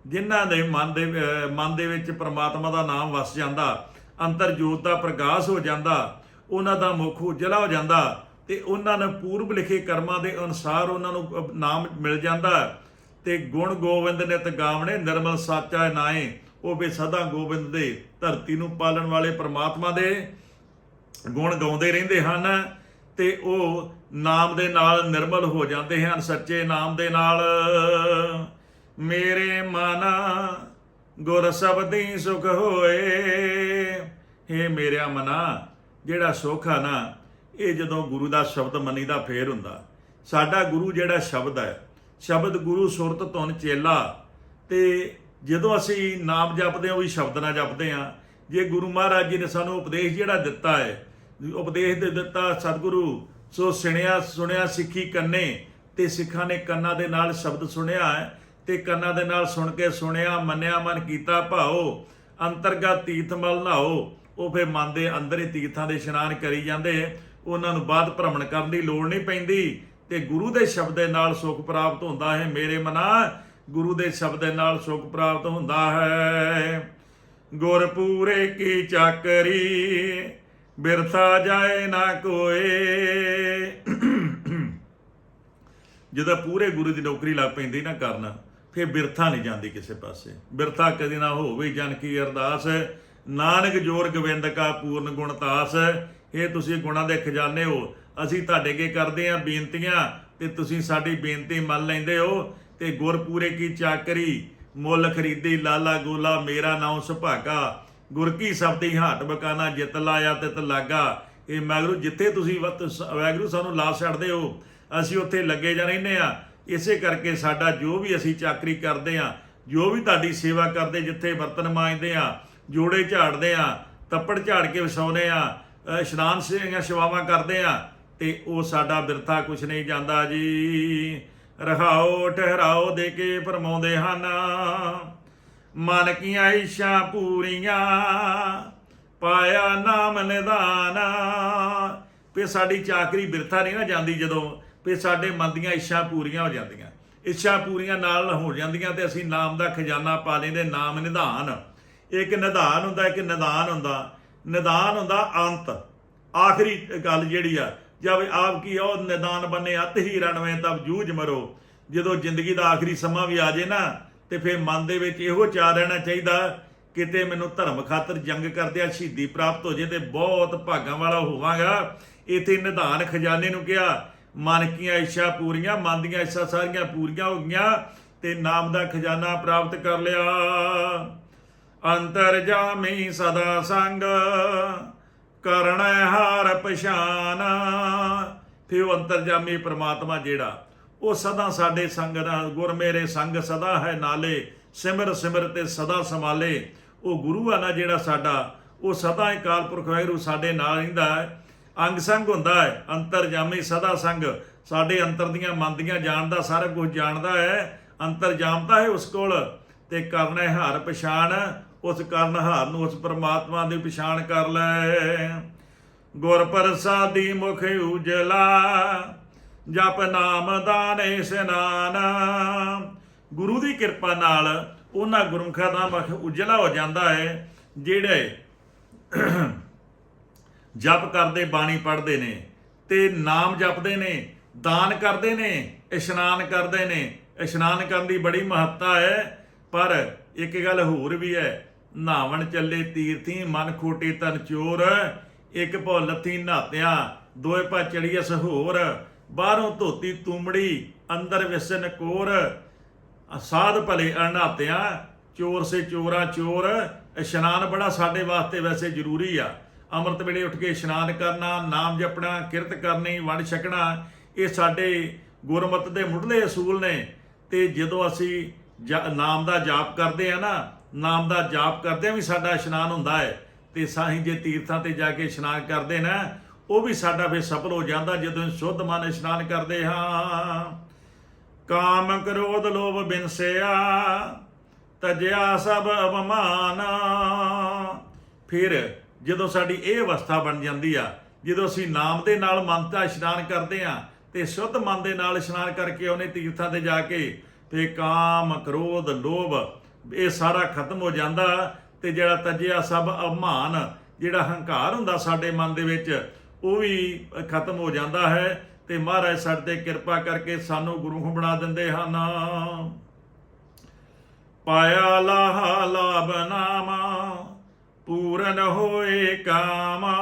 ਜਿਨ੍ਹਾਂ ਦੇ ਮਨ ਦੇ ਮਨ ਦੇ ਵਿੱਚ ਪ੍ਰਮਾਤਮਾ ਦਾ ਨਾਮ ਵਸ ਜਾਂਦਾ, ਅੰਤਰ ਜੋਤ ਦਾ ਪ੍ਰਕਾਸ਼ ਹੋ ਜਾਂਦਾ, ਉਹਨਾਂ ਦਾ ਮੁਖ ਉਜਲਾ ਹੋ ਜਾਂਦਾ, ਤੇ ਉਹਨਾਂ ਨੂੰ ਪੂਰਬ ਲਿਖੇ ਕਰਮਾਂ ਦੇ ਅਨੁਸਾਰ ਉਹਨਾਂ ਨੂੰ ਨਾਮ ਮਿਲ ਜਾਂਦਾ। ਤੇ ਗੁਣ ਗੋਬਿੰਦ ਨਿਤ ਗਾਵਣੇ, ਨਿਰਮਲ ਸਾਚਾ ਨਾਏ। ਉਹ ਵੀ ਸਦਾ ਗੋਬਿੰਦ ਦੇ ਧਰਤੀ ਨੂੰ ਪਾਲਣ ਵਾਲੇ ਪ੍ਰਮਾਤਮਾ ਦੇ ਗੁਣ ਗਾਉਂਦੇ ਰਹਿੰਦੇ ਹਨ। ਤੇ ਉਹ ਨਾਮ ਦੇ ਨਾਲ ਨਿਰਮਲ ਹੋ ਜਾਂਦੇ ਹਨ, ਸੱਚੇ ਨਾਮ ਦੇ ਨਾਲ। ਮੇਰੇ ਮਨ ਗੁਰ ਸ਼ਬਦੀ ਸੁਖ ਹੋਏ। हे ਮੇਰਾ ਮਨਾ, ਜਿਹੜਾ ਸੁਖ ਆ ਨਾ, ਇਹ ਜਦੋਂ ਗੁਰੂ ਦਾ ਸ਼ਬਦ ਮੰਨੀਦਾ ਫੇਰ ਹੁੰਦਾ। ਸਾਡਾ ਗੁਰੂ ਜਿਹੜਾ ਸ਼ਬਦ ਹੈ, ਸ਼ਬਦ ਗੁਰੂ ਸੁਰਤ ਧੁਨ ਚੇਲਾ। ਤੇ ਜਦੋਂ ਅਸੀਂ ਨਾਮ ਜਪਦੇ ਹਾਂ, ਉਹੀ ਸ਼ਬਦ ਨਾਲ ਜਪਦੇ ਹਾਂ। ਜੇ ਗੁਰੂ ਮਹਾਰਾਜ ਜੀ ਨੇ ਸਾਨੂੰ ਉਪਦੇਸ਼ ਜਿਹੜਾ ਦਿੱਤਾ ਹੈ ਉਪਦੇਸ਼ ਦੇ ਦਿੱਤਾ ਸਤਿਗੁਰੂ, ਸੋ ਸੁਣਿਆ ਸੁਣਿਆ ਸਿੱਖੀ ਕੰਨੇ, ਤੇ ਸਿੱਖਾਂ ਨੇ ਕੰਨਾਂ ਦੇ ਨਾਲ ਸ਼ਬਦ ਸੁਣਿਆ ਹੈ, ਤੇ ਕੰਨਾਂ ਦੇ ਨਾਲ ਸੁਣ ਕੇ ਸੁਣਿਆ, ਮੰਨਿਆ, ਮਨ ਕੀਤਾ ਭਾਓ ਅੰਤਰਗਤ ਤੀਰਥ ਮਲ ਨਹਾਓ ਉਹ ਫੇ ਮਨ ਦੇ ਅੰਦਰ ਹੀ ਤੀਰਥਾਂ ਦੇ ਇਸ਼ਨਾਨ ਕਰੀ ਜਾਂਦੇ ਉਹਨਾਂ ਨੂੰ ਬਾਅਦ ਭ੍ਰਮਣ ਕਰਨ ਦੀ ਲੋੜ ਨਹੀਂ ਪੈਂਦੀ। ਤੇ ਗੁਰੂ ਦੇ ਸ਼ਬਦ ਦੇ ਨਾਲ ਸੁਖ ਪ੍ਰਾਪਤ ਹੁੰਦਾ ਹੈ। ਮੇਰੇ ਮਨਾ, ਗੁਰੂ ਦੇ ਸ਼ਬਦ ਦੇ ਨਾਲ ਸੁਖ ਪ੍ਰਾਪਤ ਹੁੰਦਾ ਹੈ। ਗੁਰ ਪੂਰੇ ਕੀ ਚਾਕਰੀ ਬਿਰਥਾ ਜਾਏ ਨਾ ਕੋਏ। ਜਦੋਂ ਪੂਰੇ ਗੁਰੂ ਦੀ ਨੌਕਰੀ ਲੱਗ ਪੈਂਦੀ ਨਾ ਕਰਨ, ਫਿਰ ਬਿਰਥਾ ਨਹੀਂ ਜਾਂਦੀ ਕਿਸੇ ਪਾਸੇ। ਬਿਰਥਾ ਕਦੇ ਨਾ ਹੋਵੇ ਜਨ ਕੀ ਅਰਦਾਸ। ਨਾਨਕ ਜੋਰ ਗੋਬਿੰਦ ਕਾ ਪੂਰਨ ਗੁਣ ਤਾਸ। ਇਹ ਤੁਸੀਂ ਗੁਣਾਂ ਦੇ ਖਜ਼ਾਨੇ ਹੋ। ਅਸੀਂ ਤੁਹਾਡੇ ਅੱਗੇ ਕਰਦੇ ਆਂ ਬੇਨਤੀਆਂ ਤੇ ਤੁਸੀਂ ਸਾਡੀ ਬੇਨਤੀ ਮੰਨ ਲੈਂਦੇ ਹੋ ਤੇ ਗੁਰਪੂਰੇ ਕੀ ਚਾਕਰੀ, ਮੁੱਲ ਖਰੀਦੀ, ਲਾਲਾ ਗੋਲਾ, ਮੇਰਾ ਨਾਮ ਸੁਭਾਗਾ। ਗੁਰ ਕੀ ਸਬਦੀ ਹਾਟ ਬਕਾਨਾ, ਜਿਤ ਲਾਇਆ ਤਿਤ ਲਾਗਾ। ਇਹ ਮਗਰੂ, ਜਿੱਥੇ ਤੁਸੀਂ ਵਤ ਵੈਗਰੂ ਸਾਨੂੰ ਲਾ ਛੱਡਦੇ ਹੋ, ਅਸੀਂ ਉੱਥੇ ਲੱਗੇ ਜਾ ਰਹਿੰਦੇ ਆ ਇਸੇ ਕਰਕੇ ਸਾਡਾ ਜੋ ਵੀ ਅਸੀਂ ਚਾਕਰੀ ਕਰਦੇ ਆ ਜੋ ਵੀ ਤੁਹਾਡੀ ਸੇਵਾ ਕਰਦੇ, ਜਿੱਥੇ ਬਰਤਨ ਮਾਂਜਦੇ ਆ ਜੋੜੇ ਝਾੜਦੇ ਆ ਤੱਪੜ ਝਾੜ ਕੇ ਵਸਾਉਨੇ ਆ ਇਸ਼ਨਾਨ ਸਿੰਘਾਂ ਸੇਵਾਵਾਂ ਕਰਦੇ ਆ ਤੇ ਉਹ ਸਾਡਾ ਬਿਰਥਾ ਕੁਛ ਨਹੀਂ ਜਾਂਦਾ ਜੀ। ਰਹਾਓ, ਠਹਿਰਾਓ ਦੇ ਕੇ ਫਰਮਾਉਂਦੇ ਹਨ। ਮਨ ਕੀਆਂ ਇੱਛਾ ਪੂਰੀਆਂ, ਪਾਇਆ ਨਾਮ ਨਿਦਾਨ। ਵੀ ਸਾਡੀ ਚਾਕਰੀ ਬਿਰਥਾ ਨਹੀਂ ਨਾ ਜਾਂਦੀ ਜਦੋਂ, ਵੀ ਸਾਡੇ ਮਨ ਦੀਆਂ ਇੱਛਾ ਪੂਰੀਆਂ ਹੋ ਜਾਂਦੀਆਂ। ਇੱਛਾ ਪੂਰੀਆਂ ਨਾਲ ਹੋ ਜਾਂਦੀਆਂ ਤੇ ਅਸੀਂ ਨਾਮ ਦਾ ਖਜ਼ਾਨਾ ਪਾ ਲੈਂਦੇ, ਨਾਮ ਨਿਧਾਨ। ਇੱਕ ਨਿਧਾਨ ਹੁੰਦਾ, ਇੱਕ ਨਿਦਾਨ ਹੁੰਦਾ। ਨਿਦਾਨ ਹੁੰਦਾ ਅੰਤ। ਆਖਰੀ ਗੱਲ ਜਿਹੜੀ ਆ ਜਦ ਆਪ ਕੀ ਉਹ ਨਿਦਾਨ ਬੰਨੇ, ਅਤ ਹੀ ਰਣਵੇਂ, ਤਬ ਜੂਝ ਮਰੋ। ਜਦੋਂ ਜ਼ਿੰਦਗੀ ਦਾ ਆਖਰੀ ਸਮਾਂ ਵੀ ਆ ਜੇ ਨਾ ਤੇ ਫਿਰ ਮਨ ਦੇ ਵਿੱਚ ਇਹੋ ਚਾਹ ਰਹਿਣਾ ਚਾਹੀਦਾ ਕਿਤੇ ਮੈਨੂੰ ਧਰਮ ਖਾਤਰ ਜੰਗ ਕਰਦਿਆਂ ਸ਼ਹੀਦੀ ਪ੍ਰਾਪਤ ਹੋ ਜੇ ਤੇ ਬਹੁਤ ਭਾਗਾਂ ਵਾਲਾ ਹੋਵਾਂਗਾ। ਇਥੇ ਨਿਧਾਨ ਖਜ਼ਾਨੇ ਨੂੰ ਕਿਹਾ, ਮਨ ਕੀਆਂ ਇੱਛਾ ਪੂਰੀਆਂ, ਮਨ ਦੀਆਂ ਇੱਛਾ ਸਾਰੀਆਂ ਪੂਰੀਆਂ ਹੋ ਗਈਆਂ ਤੇ ਨਾਮ ਦਾ ਖਜ਼ਾਨਾ ਪ੍ਰਾਪਤ ਕਰ ਲਿਆ। ਅੰਤਰ ਜਾਮੀ ਸਦਾ ਸੰਗ ਕਰਣ ਹਾਰ ਪਛਾਨ। ਤੇ ਉਹ ਅੰਤਰ ਜਾਮੀ ਪ੍ਰਮਾਤਮਾ ਜਿਹੜਾ ਉਹ ਸਦਾ ਸਾਡੇ ਸੰਗ ਨਾਲ, ਗੁਰ ਮੇਰੇ ਸੰਗ ਸਦਾ ਹੈ ਨਾਲੇ, ਸਿਮਰ ਸਿਮਰ ਤੇ ਸਦਾ ਸੰਭਾਲੇ। ਉਹ ਗੁਰੂ ਆ ਨਾ ਜਿਹੜਾ ਸਾਡਾ, ਉਹ ਸਦਾ ਹੀ ਕਾਲਪੁਰਖ ਵਾਹਿਗੁਰੂ ਸਾਡੇ ਨਾਲ ਰਹਿੰਦਾ ਹੈ। ਅੰਗ ਸੰਗ ਹੁੰਦਾ ਹੈ, ਅੰਤਰ ਜਾਮੀ ਸਦਾ ਸੰਗ। ਸਾਡੇ ਅੰਤਰ ਦੀਆਂ ਮਨ ਦੀਆਂ ਜਾਣਦਾ ਸਾਰਾ ਕੁਝ ਜਾਣਦਾ ਹੈ। ਅੰਤਰ ਜਾਮਦਾ ਹੈ ਉਸ ਕੋਲ ਤੇ ਕਰਨਾ ਹੈ ਹਾਰ ਪਛਾਣ। ਉਸ ਕਰਨ ਹਾਰ ਨੂੰ ਉਸ ਪਰਮਾਤਮਾ ਦੀ ਪਛਾਣ ਕਰ ਲੈ। ਗੁਰ ਪ੍ਰਸਾਦੀ ਮੁਖ ਉਜਲਾ ਜਪ ਨਾਮ ਦਾਨ ਇਸਨਾਨ ਗੁਰੂ ਦੀ ਕਿਰਪਾ ਨਾਲ ਉਹਨਾਂ ਗੁਰਮੁਖਾਂ ਦਾ ਮੁਖ ਉਜਲਾ ਹੋ ਜਾਂਦਾ ਹੈ, ਜਿਹੜੇ ਜਪ ਕਰਦੇ, ਬਾਣੀ ਪੜ੍ਹਦੇ ਨੇ ਤੇ ਨਾਮ ਜਪਦੇ ਨੇ, ਦਾਨ ਕਰਦੇ ਨੇ, ਇਸ਼ਨਾਨ ਕਰਦੇ ਨੇ। ਇਸ਼ਨਾਨ ਕਰਨ ਦੀ ਬੜੀ ਮਹੱਤਤਾ ਹੈ, ਪਰ ਇੱਕ ਗੱਲ ਹੋਰ ਵੀ ਹੈ, ਨਾਵਣ ਚੱਲੇ ਤੀਰਥੀ, ਮਨ ਖੋਟੇ ਤਨ ਚੋਰ, ਇੱਕ ਭੋ ਲੱਥੀ ਨਹਾਤਿਆਂ ਦੋਏ ਪਾ ਚੜੀਐ ਸਹੋਰ ਬਾਹਰੋਂ ਧੋਤੀ ਤੂਮੜੀ, ਅੰਦਰ ਵਿਸਨ ਕੋਰ, ਸਾਧ ਭਲੇ ਅਣਾਤਿਆਂ ਚੋਰ ਸੇ ਚੋਰਾ ਚੋਰ, ਇਸ਼ਨਾਨ ਬੜਾ ਸਾਡੇ ਵਾਸਤੇ ਵੈਸੇ ਜ਼ਰੂਰੀ ਆ। ਅੰਮ੍ਰਿਤ ਵੇਲੇ ਉੱਠ ਕੇ ਇਸ਼ਨਾਨ ਕਰਨਾ, ਨਾਮ ਜਪਣਾ, ਕਿਰਤ ਕਰਨੀ, ਵੰਡ ਛਕਣਾ, ਇਹ ਸਾਡੇ ਗੁਰਮਤ ਦੇ ਮੁੱਢਲੇ ਅਸੂਲ ਨੇ। ਤੇ ਜਦੋਂ ਅਸੀਂ ਜ- ਨਾਮ ਦਾ ਜਾਪ ਕਰਦੇ ਆ ਨਾ, ਨਾਮ ਦਾ ਜਾਪ ਕਰਦੇ ਵੀ ਸਾਡਾ ਇਸ਼ਨਾਨ ਹੁੰਦਾ ਹੈ, ਤੇ ਸਾਹੀਂ ਜੇ ਤੀਰਥਾਂ ਤੇ ਜਾ ਕੇ ਇਸ਼ਨਾਨ ਕਰਦੇ ਨਾ ਉਹ ਵੀ ਸਾਡਾ ਫਿਰ ਸਫਲ ਹੋ ਜਾਂਦਾ ਜਦੋਂ ਸ਼ੁੱਧ ਮਨ ਇਸ਼ਨਾਨ ਕਰਦੇ ਹਾਂ। ਕਾਮ ਕ੍ਰੋਧ ਲੋਭ ਬਿਨਸਿਆ ਤਜਿਆ ਸਭ ਅਪਮਾਨ ਫਿਰ ਜਦੋਂ ਸਾਡੀ ਇਹ ਅਵਸਥਾ ਬਣ ਜਾਂਦੀ ਆ, ਜਦੋਂ ਅਸੀਂ ਨਾਮ ਦੇ ਨਾਲ ਮਨ ਦਾ ਇਸ਼ਨਾਨ ਕਰਦੇ ਆ ਤੇ ਸ਼ੁੱਧ ਮਨ ਦੇ ਨਾਲ ਇਸ਼ਨਾਨ ਕਰਕੇ ਉਹਨੇ ਤੀਰਥਾਂ ਤੇ ਜਾ ਕੇ ਤੇ ਕਾਮ ਕ੍ਰੋਧ ਲੋਭ ਇਹ ਸਾਰਾ ਖਤਮ ਹੋ ਜਾਂਦਾ ਤੇ ਜਿਹੜਾ ਤਜਿਆ ਸਭ ਅਭਮਾਨ ਜਿਹੜਾ ਹੰਕਾਰ ਹੁੰਦਾ ਸਾਡੇ ਮਨ ਦੇ ਵਿੱਚ ਉਹ ਵੀ ਖਤਮ ਹੋ ਜਾਂਦਾ ਹੈ ਤੇ ਮਹਾਰਾਜ ਸਾਡੇ ਤੇ ਕਿਰਪਾ ਕਰਕੇ ਸਾਨੂੰ ਗੁਰੂ ਬਣਾ ਦਿੰਦੇ ਹਨ। ਪਾਇਆ ਲਾਹਾ ਲਾਭ ਨਾਮਾ ਪੂਰਨ ਹੋਏ ਕਾਮਾ।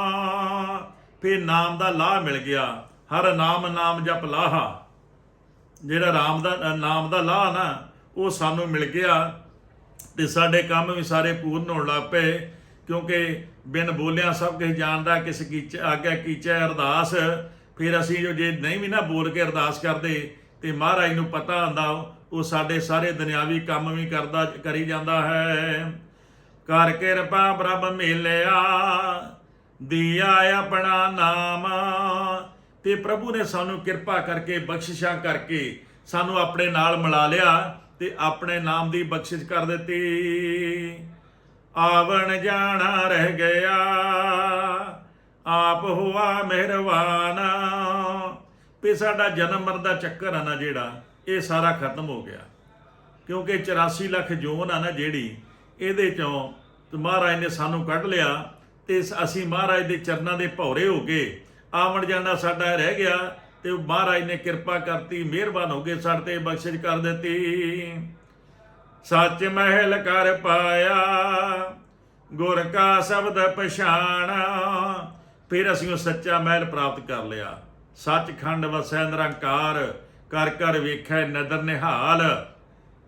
ਫਿਰ ਨਾਮ ਦਾ ਲਾਹ ਮਿਲ ਗਿਆ। ਹਰ ਨਾਮ ਨਾਮ ਜਪ ਲਾਹਾ। ਜਿਹੜਾ ਰਾਮ ਦਾ, ਨਾਮ ਦਾ ਲਾਹ ਨਾ, ਉਹ ਸਾਨੂੰ ਮਿਲ ਗਿਆ ਤੇ ਸਾਡੇ ਕੰਮ ਵੀ ਸਾਰੇ ਪੂਰਨ ਹੋਣ ਲੱਗ ਪਏ। ਕਿਉਂਕਿ ਬਿਨ ਬੋਲਿਆ ਸਭ ਕੁਝ ਜਾਣਦਾ, ਕਿਸ ਕੀਚ ਆਗਿਆ ਕੀਚੈ ਅਰਦਾਸ। ਫਿਰ ਅਸੀਂ ਜੋ ਜੇ ਨਹੀਂ ਵੀ ਨਾ ਬੋਲ ਕੇ ਅਰਦਾਸ ਕਰਦੇ, ਤੇ ਮਹਾਰਾਜ ਨੂੰ ਪਤਾ ਹੁੰਦਾ, ਉਹ ਸਾਡੇ ਸਾਰੇ ਦੁਨਿਆਵੀ ਕੰਮ ਵੀ ਕਰਦਾ, ਕਰੀ ਜਾਂਦਾ ਹੈ। ਕਰ ਕਿਰਪਾ ਪ੍ਰਭ ਮਿਲਿਆ, ਦਿਆ ਆਪਣਾ ਨਾਮ। ਤੇ ਪ੍ਰਭੂ ਨੇ ਸਾਨੂੰ ਕਿਰਪਾ ਕਰਕੇ, ਬਖਸ਼ਿਸ਼ਾਂ ਕਰਕੇ ਸਾਨੂੰ ਆਪਣੇ ਨਾਲ ਮਿਲਾ ਲਿਆ, ਤੇ ਆਪਣੇ ਨਾਮ ਦੀ ਬਖਸ਼ਿਸ਼ ਕਰ ਦਿੱਤੀ। ਆਵਣ ਜਾਣਾ ਰਹਿ ਗਿਆ। ਆਪ ਹੁਆ ਮਿਹਰਬਾਨ। ਵੀ ਸਾਡਾ ਜਨਮ ਮਰਨ ਦਾ ਚੱਕਰ ਆ ਨਾ ਜਿਹੜਾ, ਇਹ ਸਾਰਾ ਖਤਮ ਹੋ ਗਿਆ। ਕਿਉਂਕਿ 84 ਲੱਖ ਜੋਨ ਆ ਨਾ ਜਿਹੜੀ, ਇਹਦੇ ਚੋਂ ਤੇ ਮਹਾਰਾਜ ਨੇ ਸਾਨੂੰ ਕੱਢ ਲਿਆ ਤੇ ਸ- ਅਸੀਂ ਮਹਾਰਾਜ ਦੇ ਚਰਨਾਂ ਦੇ ਭੌਰੇ ਹੋ ਗਏ ਆਵਣ ਜਾਣਾ ਸਾਡਾ ਰਹਿ ਗਿਆ ਤੇ ਮਹਾਰਾਜ ਨੇ ਕਿਰਪਾ ਕਰਤੀ, ਮਿਹਰਬਾਨ ਹੋ ਗਏ ਸਾਡੇ ਤੇ ਬਖਸ਼ਿਸ਼ ਕਰ ਦਿੱਤੀ। ਸੱਚ ਮਹਿਲ ਕਰ ਪਾਇਆ, ਗੁਰ ਕਾ ਸ਼ਬਦ ਪਛਾਣਾ। ਫਿਰ ਅਸੀਂ ਉਹ ਸੱਚਾ ਮਹਿਲ ਪ੍ਰਾਪਤ ਕਰ ਲਿਆ। ਸੱਚਖੰਡ ਵਸੈ ਨਿਰੰਕਾਰ, ਕਰ ਕਰ ਵੇਖੈ ਨਦਰ ਨਿਹਾਲ।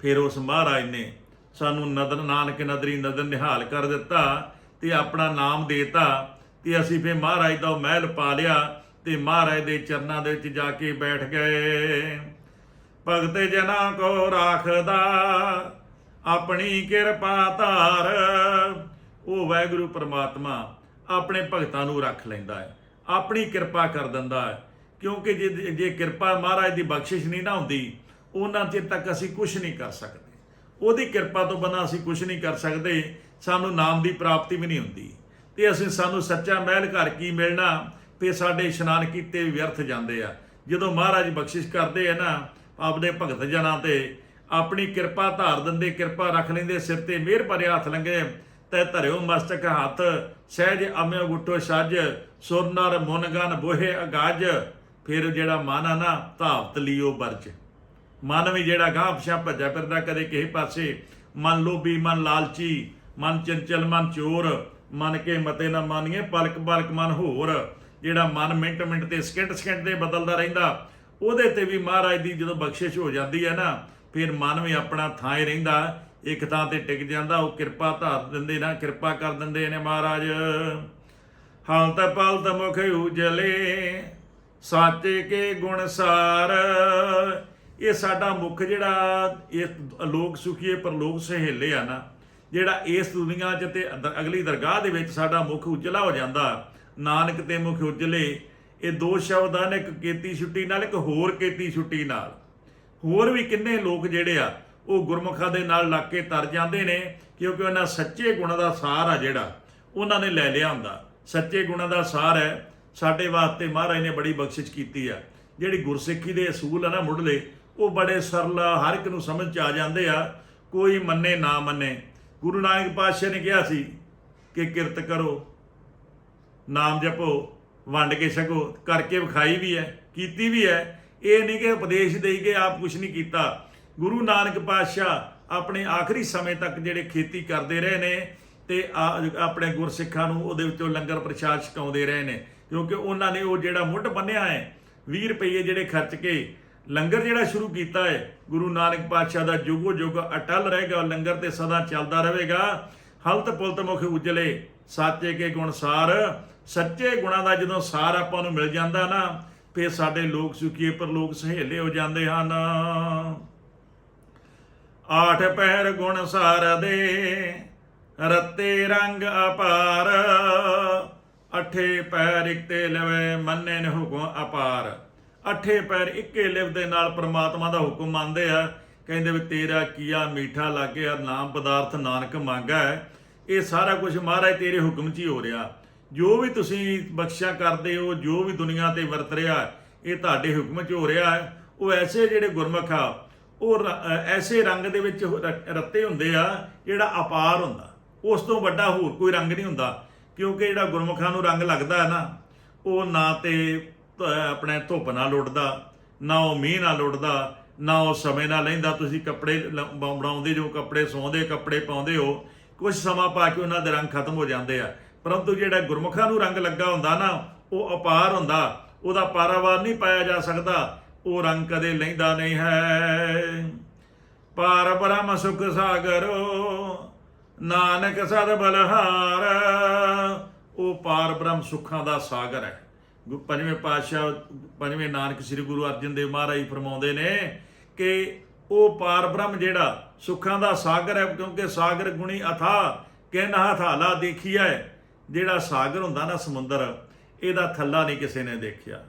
ਫਿਰ ਉਸ ਮਹਾਰਾਜ ਨੇ ਸਾਨੂੰ ਨਦਰ ਨਾਨਕ ਨਦਰੀ ਨਦਰ ਨਿਹਾਲ ਕਰ ਦਿੱਤਾ ਤੇ ਆਪਣਾ ਨਾਮ ਦੇਤਾ ਤੇ ਅਸੀਂ ਫੇ ਮਹਾਰਾਜ ਦਾ ਉਹ ਮਹਿਲ ਪਾ ਲਿਆ ਤੇ ਮਹਾਰਾਜ ਦੇ ਚਰਨਾਂ ਦੇ ਵਿੱਚ ਜਾ ਕੇ ਬੈਠ ਗਏ। ਭਗਤ ਜਨਾਂ ਕੋ ਰਾਖਦਾ ਆਪਣੀ ਕਿਰਪਾ ਧਾਰ। ਉਹ ਵਾਹਿਗੁਰੂ ਪ੍ਰਮਾਤਮਾ ਆਪਣੇ ਭਗਤਾਂ ਨੂੰ ਰੱਖ ਲੈਂਦਾ ਹੈ, ਆਪਣੀ ਕਿਰਪਾ ਕਰ ਦਿੰਦਾ ਹੈ। ਕਿਉਂਕਿ ਜੇ ਜੇ ਕਿਰਪਾ ਮਹਾਰਾਜ ਦੀ ਬਖਸ਼ਿਸ਼ ਨਹੀਂ ਨਾ ਹੁੰਦੀ, ਉਹਨਾਂ ਚਿਰ ਤੱਕ ਅਸੀਂ ਕੁਝ ਨਹੀਂ ਕਰ ਸਕਦੇ। ਉਹਦੀ ਕਿਰਪਾ ਤੋਂ ਬਿਨਾਂ ਅਸੀਂ ਕੁਝ ਨਹੀਂ ਕਰ ਸਕਦੇ, ਸਾਨੂੰ ਨਾਮ ਦੀ ਪ੍ਰਾਪਤੀ ਵੀ ਨਹੀਂ ਹੁੰਦੀ। ਤੇ ਅਸੀਂ ਸਾਨੂੰ ਸੱਚਾ ਮਹਿਲ ਘਰ ਕੀ ਮਿਲਣਾ ਤੇ ਸਾਡੇ ਇਸ਼ਨਾਨ ਕੀਤੇ ਵਿਅਰਥ ਜਾਂਦੇ ਆ। ਜਦੋਂ ਮਹਾਰਾਜ ਬਖਸ਼ਿਸ਼ ਕਰਦੇ ਆ ਨਾ, ਆਪਦੇ ਭਗਤ ਜਨਾਂ ਤੇ ਆਪਣੀ ਕਿਰਪਾ ਧਾਰ ਦਿੰਦੇ, ਕਿਰਪਾ ਰੱਖ ਲੈਂਦੇ, ਸਿਰ ਤੇ ਮਿਹਰ ਭਰੇ ਹੱਥ ਲੰਗੇ ਤੈ ਧਰਿਓ ਮਸਤਕ ਹੱਥ, ਸਹਿਜ ਅਮਿਓ ਗੁੱਟੋ ਸੱਜ ਸੁਰ ਨਰ ਮੁਨ ਗਨ ਬੋਹੇ ਅਗਾਜ, ਫਿਰ ਜਿਹੜਾ ਮਨ ਆ ਨਾ, ਧਾਵਤ ਲਿਓ ਬਰਜ ਮਨ ਵੀ ਜਿਹੜਾ ਗਾਂਹ ਪਿਛਾ ਭੱਜਿਆ ਫਿਰਦਾ ਕਦੇ ਕਿਸੇ ਪਾਸੇ, ਮਨ ਲੋਭੀ, ਮਨ ਲਾਲਚੀ, ਮਨ ਚੰਚਲ, ਮਨ ਚੋਰ, ਮਨ ਕੇ ਮਤੇ ਨਾ ਮਾਨੀਏ, ਪਲਕ ਪਲਕ ਮਨ ਹੋਰ। ਜਿਹੜਾ ਮਨ ਮਿੰਟ ਮਿੰਟ ਤੇ ਸਕਿੰਟ ਸਕਿੰਟ ਤੇ ਬਦਲਦਾ ਰਹਿੰਦਾ, ਉਹਦੇ ਤੇ ਵੀ ਮਹਾਰਾਜ ਦੀ ਜਦੋਂ ਬਖਸ਼ਿਸ਼ ਹੋ ਜਾਂਦੀ ਹੈ ਨਾ ਫਿਰ ਮਨ ਵੀ ਆਪਣਾ ਥਾਂ ਹੀ ਰਹਿੰਦਾ, ਇੱਕ ਥਾਂ ਤੇ ਟਿਕ ਜਾਂਦਾ, ਉਹ ਕਿਰਪਾ ਧਾਰ ਦਿੰਦੇ ਨਾ, ਕਿਰਪਾ ਕਰ ਦਿੰਦੇ ਨੇ ਮਹਾਰਾਜ। ਹਾਲਤ ਪਲਤ ਮੁਖ ਉਜਲੇ, ਸਾਚੇ ਕੇ ਗੁਣ ਸਾਰ। ਇਹ ਸਾਡਾ ਮੁੱਖ ਜਿਹੜਾ, ਇਹ ਲੋਕ ਸੁਖੀਏ ਪਰਲੋਕ ਸਹੇਲੇ ਆ ਨਾ, ਜਿਹੜਾ ਇਸ ਦੁਨੀਆ 'ਚ ਤੇ ਅਦ- ਅਗਲੀ ਦਰਗਾਹ ਦੇ ਵਿੱਚ ਸਾਡਾ ਮੁੱਖ ਉਜਲਾ ਹੋ ਜਾਂਦਾ। ਨਾਨਕ ਤੇ ਮੁਖ ਉਜਲੇ, ਇਹ ਦੋ ਸ਼ਬਦ ਹਨ ਇੱਕ ਕੀਤੀ ਛੁੱਟੀ ਨਾਲ, ਇੱਕ ਹੋਰ ਕੀਤੀ ਛੁੱਟੀ ਨਾਲ। ਹੋਰ ਵੀ ਕਿੰਨੇ ਲੋਕ ਜਿਹੜੇ ਆ, ਉਹ ਗੁਰਮੁਖਾਂ ਦੇ ਨਾਲ ਲੱਗ ਕੇ ਤਰ ਜਾਂਦੇ ਨੇ, ਕਿਉਂਕਿ ਉਹਨਾਂ ਸੱਚੇ ਗੁਣਾਂ ਦਾ ਸਾਰ ਆ ਜਿਹੜਾ, ਉਹਨਾਂ ਨੇ ਲੈ ਲਿਆ ਹੁੰਦਾ। ਸੱਚੇ ਗੁਣਾਂ ਦਾ ਸਾਰ ਹੈ, ਸਾਡੇ ਵਾਸਤੇ ਮਹਾਰਾਜ ਨੇ ਬੜੀ ਬਖਸ਼ਿਸ਼ ਕੀਤੀ ਆ। ਜਿਹੜੀ ਗੁਰਸਿੱਖੀ ਦੇ ਅਸੂਲ ਆ ਨਾ ਮੁੱਢਲੇ, ਉਹ ਬੜੇ ਸਰਲ ਹਰ ਇੱਕ ਨੂੰ ਸਮਝ ਚ ਆ ਜਾਂਦੇ ਆ। ਕੋਈ ਮੰਨੇ, ਨਾ ਮੰਨੇ। ਗੁਰੂ ਨਾਨਕ ਪਾਤਸ਼ਾਹ ਨੇ ਕਿਹਾ ਸੀ ਕਿ ਕਿਰਤ ਕਰੋ, ਨਾਮ ਜਪੋ, ਵੰਡ ਕੇ ਛਕੋ, ਕਰਕੇ ਵਿਖਾਈ ਵੀ ਹੈ, ਕੀਤੀ ਵੀ ਹੈ। ਇਹ ਨਹੀਂ ਕਿ ਉਪਦੇਸ਼ ਦੇਈ ਕੇ ਆਪ ਕੁਝ ਨਹੀਂ ਕੀਤਾ। ਗੁਰੂ ਨਾਨਕ ਪਾਤਸ਼ਾਹ ਆਪਣੇ ਆਖਰੀ ਸਮੇਂ ਤੱਕ ਜਿਹੜੇ ਖੇਤੀ ਕਰਦੇ ਰਹੇ ਨੇ ਤੇ ਆ- ਆਪਣੇ ਗੁਰਸਿੱਖਾਂ ਨੂੰ ਉਹਦੇ ਵਿੱਚੋਂ ਲੰਗਰ ਪ੍ਰਸ਼ਾਦ ਛਕਾਉਂਦੇ ਰਹੇ ਨੇ। ਕਿਉਂਕਿ ਉਹਨਾਂ ਨੇ ਉਹ ਜਿਹੜਾ ਮੁੱਢ ਬੰਨਿਆ ਹੈ 20 ਰੁਪਏ ਜਿਹੜੇ ਖਰਚ ਕੇ ਲੰਗਰ ਜਿਹੜਾ ਸ਼ੁਰੂ ਕੀਤਾ ਹੈ, ਗੁਰੂ ਨਾਨਕ ਪਾਤਸ਼ਾਹ ਦਾ ਜੁਗੋ ਜੁਗ ਅਟਲ ਰਹੇਗਾ ਲੰਗਰ ਤੇ ਸਦਾ ਚੱਲਦਾ ਰਹੇਗਾ। ਹਲਤ ਪੁਲਤ ਮੁਖ ਉਜਲੇ, ਸਾਚੇ ਕੇ ਗੁਣ ਸਾਰ, ਸੱਚੇ ਗੁਣਾਂ ਦਾ ਜਦੋਂ ਸਾਰ ਆਪਾਂ ਨੂੰ ਮਿਲ ਜਾਂਦਾ ਨਾ ਫੇਰ ਸਾਡੇ ਲੋਕ ਸੁਖੀਏ ਪਰ ਲੋਕ ਸਹੇਲੇ ਹੋ ਜਾਂਦੇ ਹਨ। ਆਠ ਪਹਿਰ ਗੁਣ ਸਾਰ ਦੇ ਰਤੇ ਰੰਗ ਅਪਾਰ। ਅਠੇ ਪੈਰ ਇਕਤੇ ਲਵੇ, ਮੰਨੇ ਨੇ ਹੁਕਮ ਅਪਾਰ। ਅਠੇ ਪੈਰ ਇੱਕੇ ਲਿਵ ਦੇ ਨਾਲ ਪ੍ਰਮਾਤਮਾ ਦਾ ਹੁਕਮ ਮੰਨਦੇ ਆ। ਕਹਿੰਦੇ ਵੀ ਤੇਰਾ ਕੀਆ ਮੀਠਾ ਲਾਗਿਆ ਨਾਮ ਪਦਾਰਥ ਨਾਨਕ ਮੰਗਾ। ਹੈ ਇਹ ਸਾਰਾ ਕੁਝ ਮਹਾਰਾਜ ਤੇਰੇ ਹੁਕਮ 'ਚ ਹੀ ਹੋ ਰਿਹਾ। ਜੋ ਵੀ ਤੁਸੀਂ ਬਖਸ਼ਿਆ ਕਰਦੇ ਹੋ, ਜੋ ਵੀ ਦੁਨੀਆ ਤੇ ਵਰਤ ਰਿਹਾ ਇਹ ਤੁਹਾਡੇ ਹੁਕਮ 'ਚ ਹੋ ਰਿਹਾ ਹੈ। ਉਹ ਐਸੇ ਜਿਹੜੇ ਗੁਰਮੁਖ ਆ, ਉਹ ਰ- ਐਸੇ ਰੰਗ ਦੇ ਵਿੱਚ ਰੱਤੇ ਹੁੰਦੇ ਆ, ਜਿਹੜਾ ਅਪਾਰ ਹੁੰਦਾ। ਉਸ ਤੋਂ ਵੱਡਾ ਹੋਰ ਕੋਈ ਰੰਗ ਨਹੀਂ ਹੁੰਦਾ, ਕਿਉਂਕਿ ਜਿਹੜਾ ਗੁਰਮੁਖਾਂ ਨੂੰ ਰੰਗ ਲੱਗਦਾ ਹੈ ਨਾ, ਉਹ ਨਾ ਤੇ ਆਪਣੇ ਧੁੱਪ ਨਾਲ ਲੁੱਟਦਾ ਨਾ ਉਹ ਮੀਂਹ ਨਾਲ ਲੁੱਟਦਾ ਨਾ ਉਹ ਸਮੇਂ ਨਾਲ ਲੈਂਦਾ। ਤੁਸੀਂ ਕੱਪੜੇ ਲ- ਬਣਾਉਂਦੇ ਜੋ ਕੱਪੜੇ, ਸੌਂਦੇ ਕੱਪੜੇ ਪਾਉਂਦੇ ਹੋ ਕੁਝ ਸਮਾਂ ਪਾ ਕੇ ਉਹਨਾਂ ਦੇ ਰੰਗ ਖਤਮ ਹੋ ਜਾਂਦੇ ਆ। ਪਰੰਤੂ ਜਿਹੜਾ ਗੁਰਮੁਖਾਂ ਨੂੰ ਰੰਗ ਲੱਗਾ ਹੁੰਦਾ ਨਾ, ਉਹ ਅਪਾਰ ਹੁੰਦਾ, ਉਹਦਾ ਪਾਰਾਵਾਰ ਨਹੀਂ ਪਾਇਆ ਜਾ ਸਕਦਾ, ਉਹ ਰੰਗ ਕਦੇ ਲੈਂਦਾ ਨਹੀਂ ਹੈ। ਪਾਰ ਬ੍ਰਹਮ ਸੁਖ ਸਾਗਰੋ, ਨਾਨਕ ਸਦ ਬਲਹਾਰ, ਉਹ ਪਾਰ ਬ੍ਰਹਮ ਸੁੱਖਾਂ ਦਾ ਸਾਗਰ ਹੈ। ਗੁ- ਪੰਜਵੇਂ ਪਾਤਸ਼ਾਹ, ਪੰਜਵੇਂ ਨਾਨਕ ਸ੍ਰੀ ਗੁਰੂ ਅਰਜਨ ਦੇਵ ਮਹਾਰਾਜ ਫਰਮਾਉਂਦੇ ਨੇ ਕਿ ਉਹ ਪਾਰ ਬ੍ਰਹਮ ਜਿਹੜਾ ਸੁੱਖਾਂ ਦਾ ਸਾਗਰ ਹੈ, ਕਿਉਂਕਿ ਸਾਗਰ ਗੁਣੀ ਅਥਾ ਕਿਨਹਾ ਥਾਲਾ ਦੇਖੀਐ। ਜਿਹੜਾ ਸਾਗਰ ਹੁੰਦਾ ਨਾ ਸਮੁੰਦਰ, ਇਹਦਾ ਥੱਲਾ ਨਹੀਂ ਕਿਸੇ ਨੇ ਦੇਖਿਆ।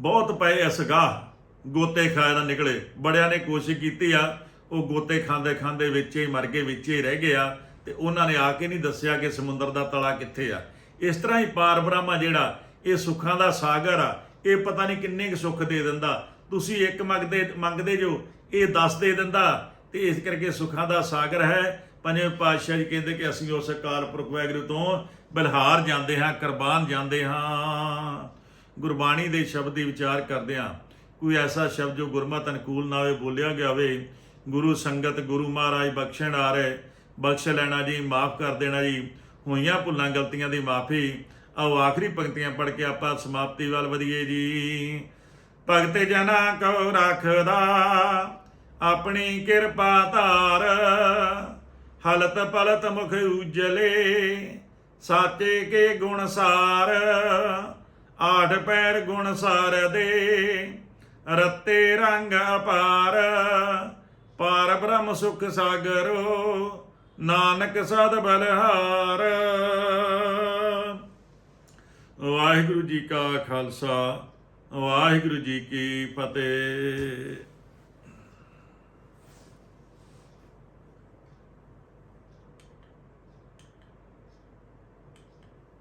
ਬਹੁਤ ਪਏ ਅਸਗਾਹ ਗੋਤੇ ਖਾਏ ਨਾ ਨਿਕਲੇ। ਬੜਿਆਂ ਨੇ ਕੋਸ਼ਿਸ਼ ਕੀਤੀ ਆ, ਉਹ ਗੋਤੇ ਖਾਂਦੇ ਖਾਂਦੇ ਵਿੱਚ ਹੀ ਮਰ ਗਏ, ਵਿੱਚ ਹੀ ਰਹਿ ਗਏ ਆ, ਤੇ ਉਹਨਾਂ ਨੇ ਆ ਕੇ ਨਹੀਂ ਦੱਸਿਆ ਕਿ ਸਮੁੰਦਰ ਦਾ ਤਲਾ ਕਿੱਥੇ ਆ। ਇਸ ਤਰ੍ਹਾਂ ਹੀ ਪਾਰ ਬ੍ਰਹਮਾ ਜਿਹੜਾ, ਇਹ ਸੁੱਖਾਂ ਦਾ ਸਾਗਰ ਆ, ਇਹ ਪਤਾ ਨਹੀਂ ਕਿੰਨੇ ਕੁ ਸੁੱਖ ਦੇ ਦਿੰਦਾ। ਤੁਸੀਂ ਇੱਕ ਮੰਗਦੇ ਮੰਗਦੇ ਜੋ, ਇਹ 10 ਦੇ ਦਿੰਦਾ, ਤੇ ਇਸ ਕਰਕੇ ਸੁੱਖਾਂ ਦਾ ਸਾਗਰ ਹੈ। ਪੰਜਵੇਂ ਪਾਤਸ਼ਾਹ ਜੀ ਕਹਿੰਦੇ ਕਿ ਅਸੀਂ ਉਸ ਅਕਾਲ ਪੁਰਖ ਵਾਹਿਗੁਰੂ ਤੋਂ ਬਲਹਾਰ ਜਾਂਦੇ ਹਾਂ, ਕੁਰਬਾਨ ਜਾਂਦੇ ਹਾਂ। ਗੁਰਬਾਣੀ ਦੇ ਸ਼ਬਦ ਦੀ ਵਿਚਾਰ ਕਰਦੇ ਹਾਂ। ਕੋਈ ਐਸਾ ਸ਼ਬਦ ਜੋ ਗੁਰਮਤ ਅਨੁਕੂਲ ਨਾ ਹੋਵੇ, ਬੋਲਿਆ ਗਿਆ ਹੋਵੇ, ਗੁਰੂ ਸੰਗਤ, ਗੁਰੂ ਮਹਾਰਾਜ ਬਖਸ਼ਣ ਆ ਰਹੇ, ਬਖਸ਼ ਲੈਣਾ ਜੀ, ਮਾਫ ਕਰ ਦੇਣਾ ਜੀ, ਹੋਈਆਂ ਭੁੱਲਾਂ ਗਲਤੀਆਂ ਦੀ ਮਾਫੀ, ਆਓ ਆਖਰੀ ਪੰਕਤੀਆਂ ਪੜ੍ਹ ਕੇ ਆਪਾਂ ਸਮਾਪਤੀ ਵੱਲ ਵਧੀਏ ਜੀ। ਭਗਤ ਜਨਾ ਕੋ ਰੱਖਦਾ, ਆਪਣੀ ਕਿਰਪਾ ਧਾਰ ਹਲਤ ਪਲਤ ਮੁਖ ਉਜਲੇ, ਸਾਚੇ ਕੇ ਗੁਣ ਸਾਰ, ਆਠ ਪੈਰ ਗੁਣ ਸਾਰ ਦੇ, ਰਤੇ ਰੰਗ ਅਪਾਰ। ਪਾਰ ਬ੍ਰਹਮ ਸੁਖ ਸਾਗਰੋ, ਨਾਨਕ ਸਦ ਬਲਹਾਰ। ਵਾਹਿਗੁਰੂ ਜੀ ਕਾ ਖਾਲਸਾ, ਵਾਹਿਗੁਰੂ ਜੀ ਕੀ ਫਤਿਹ।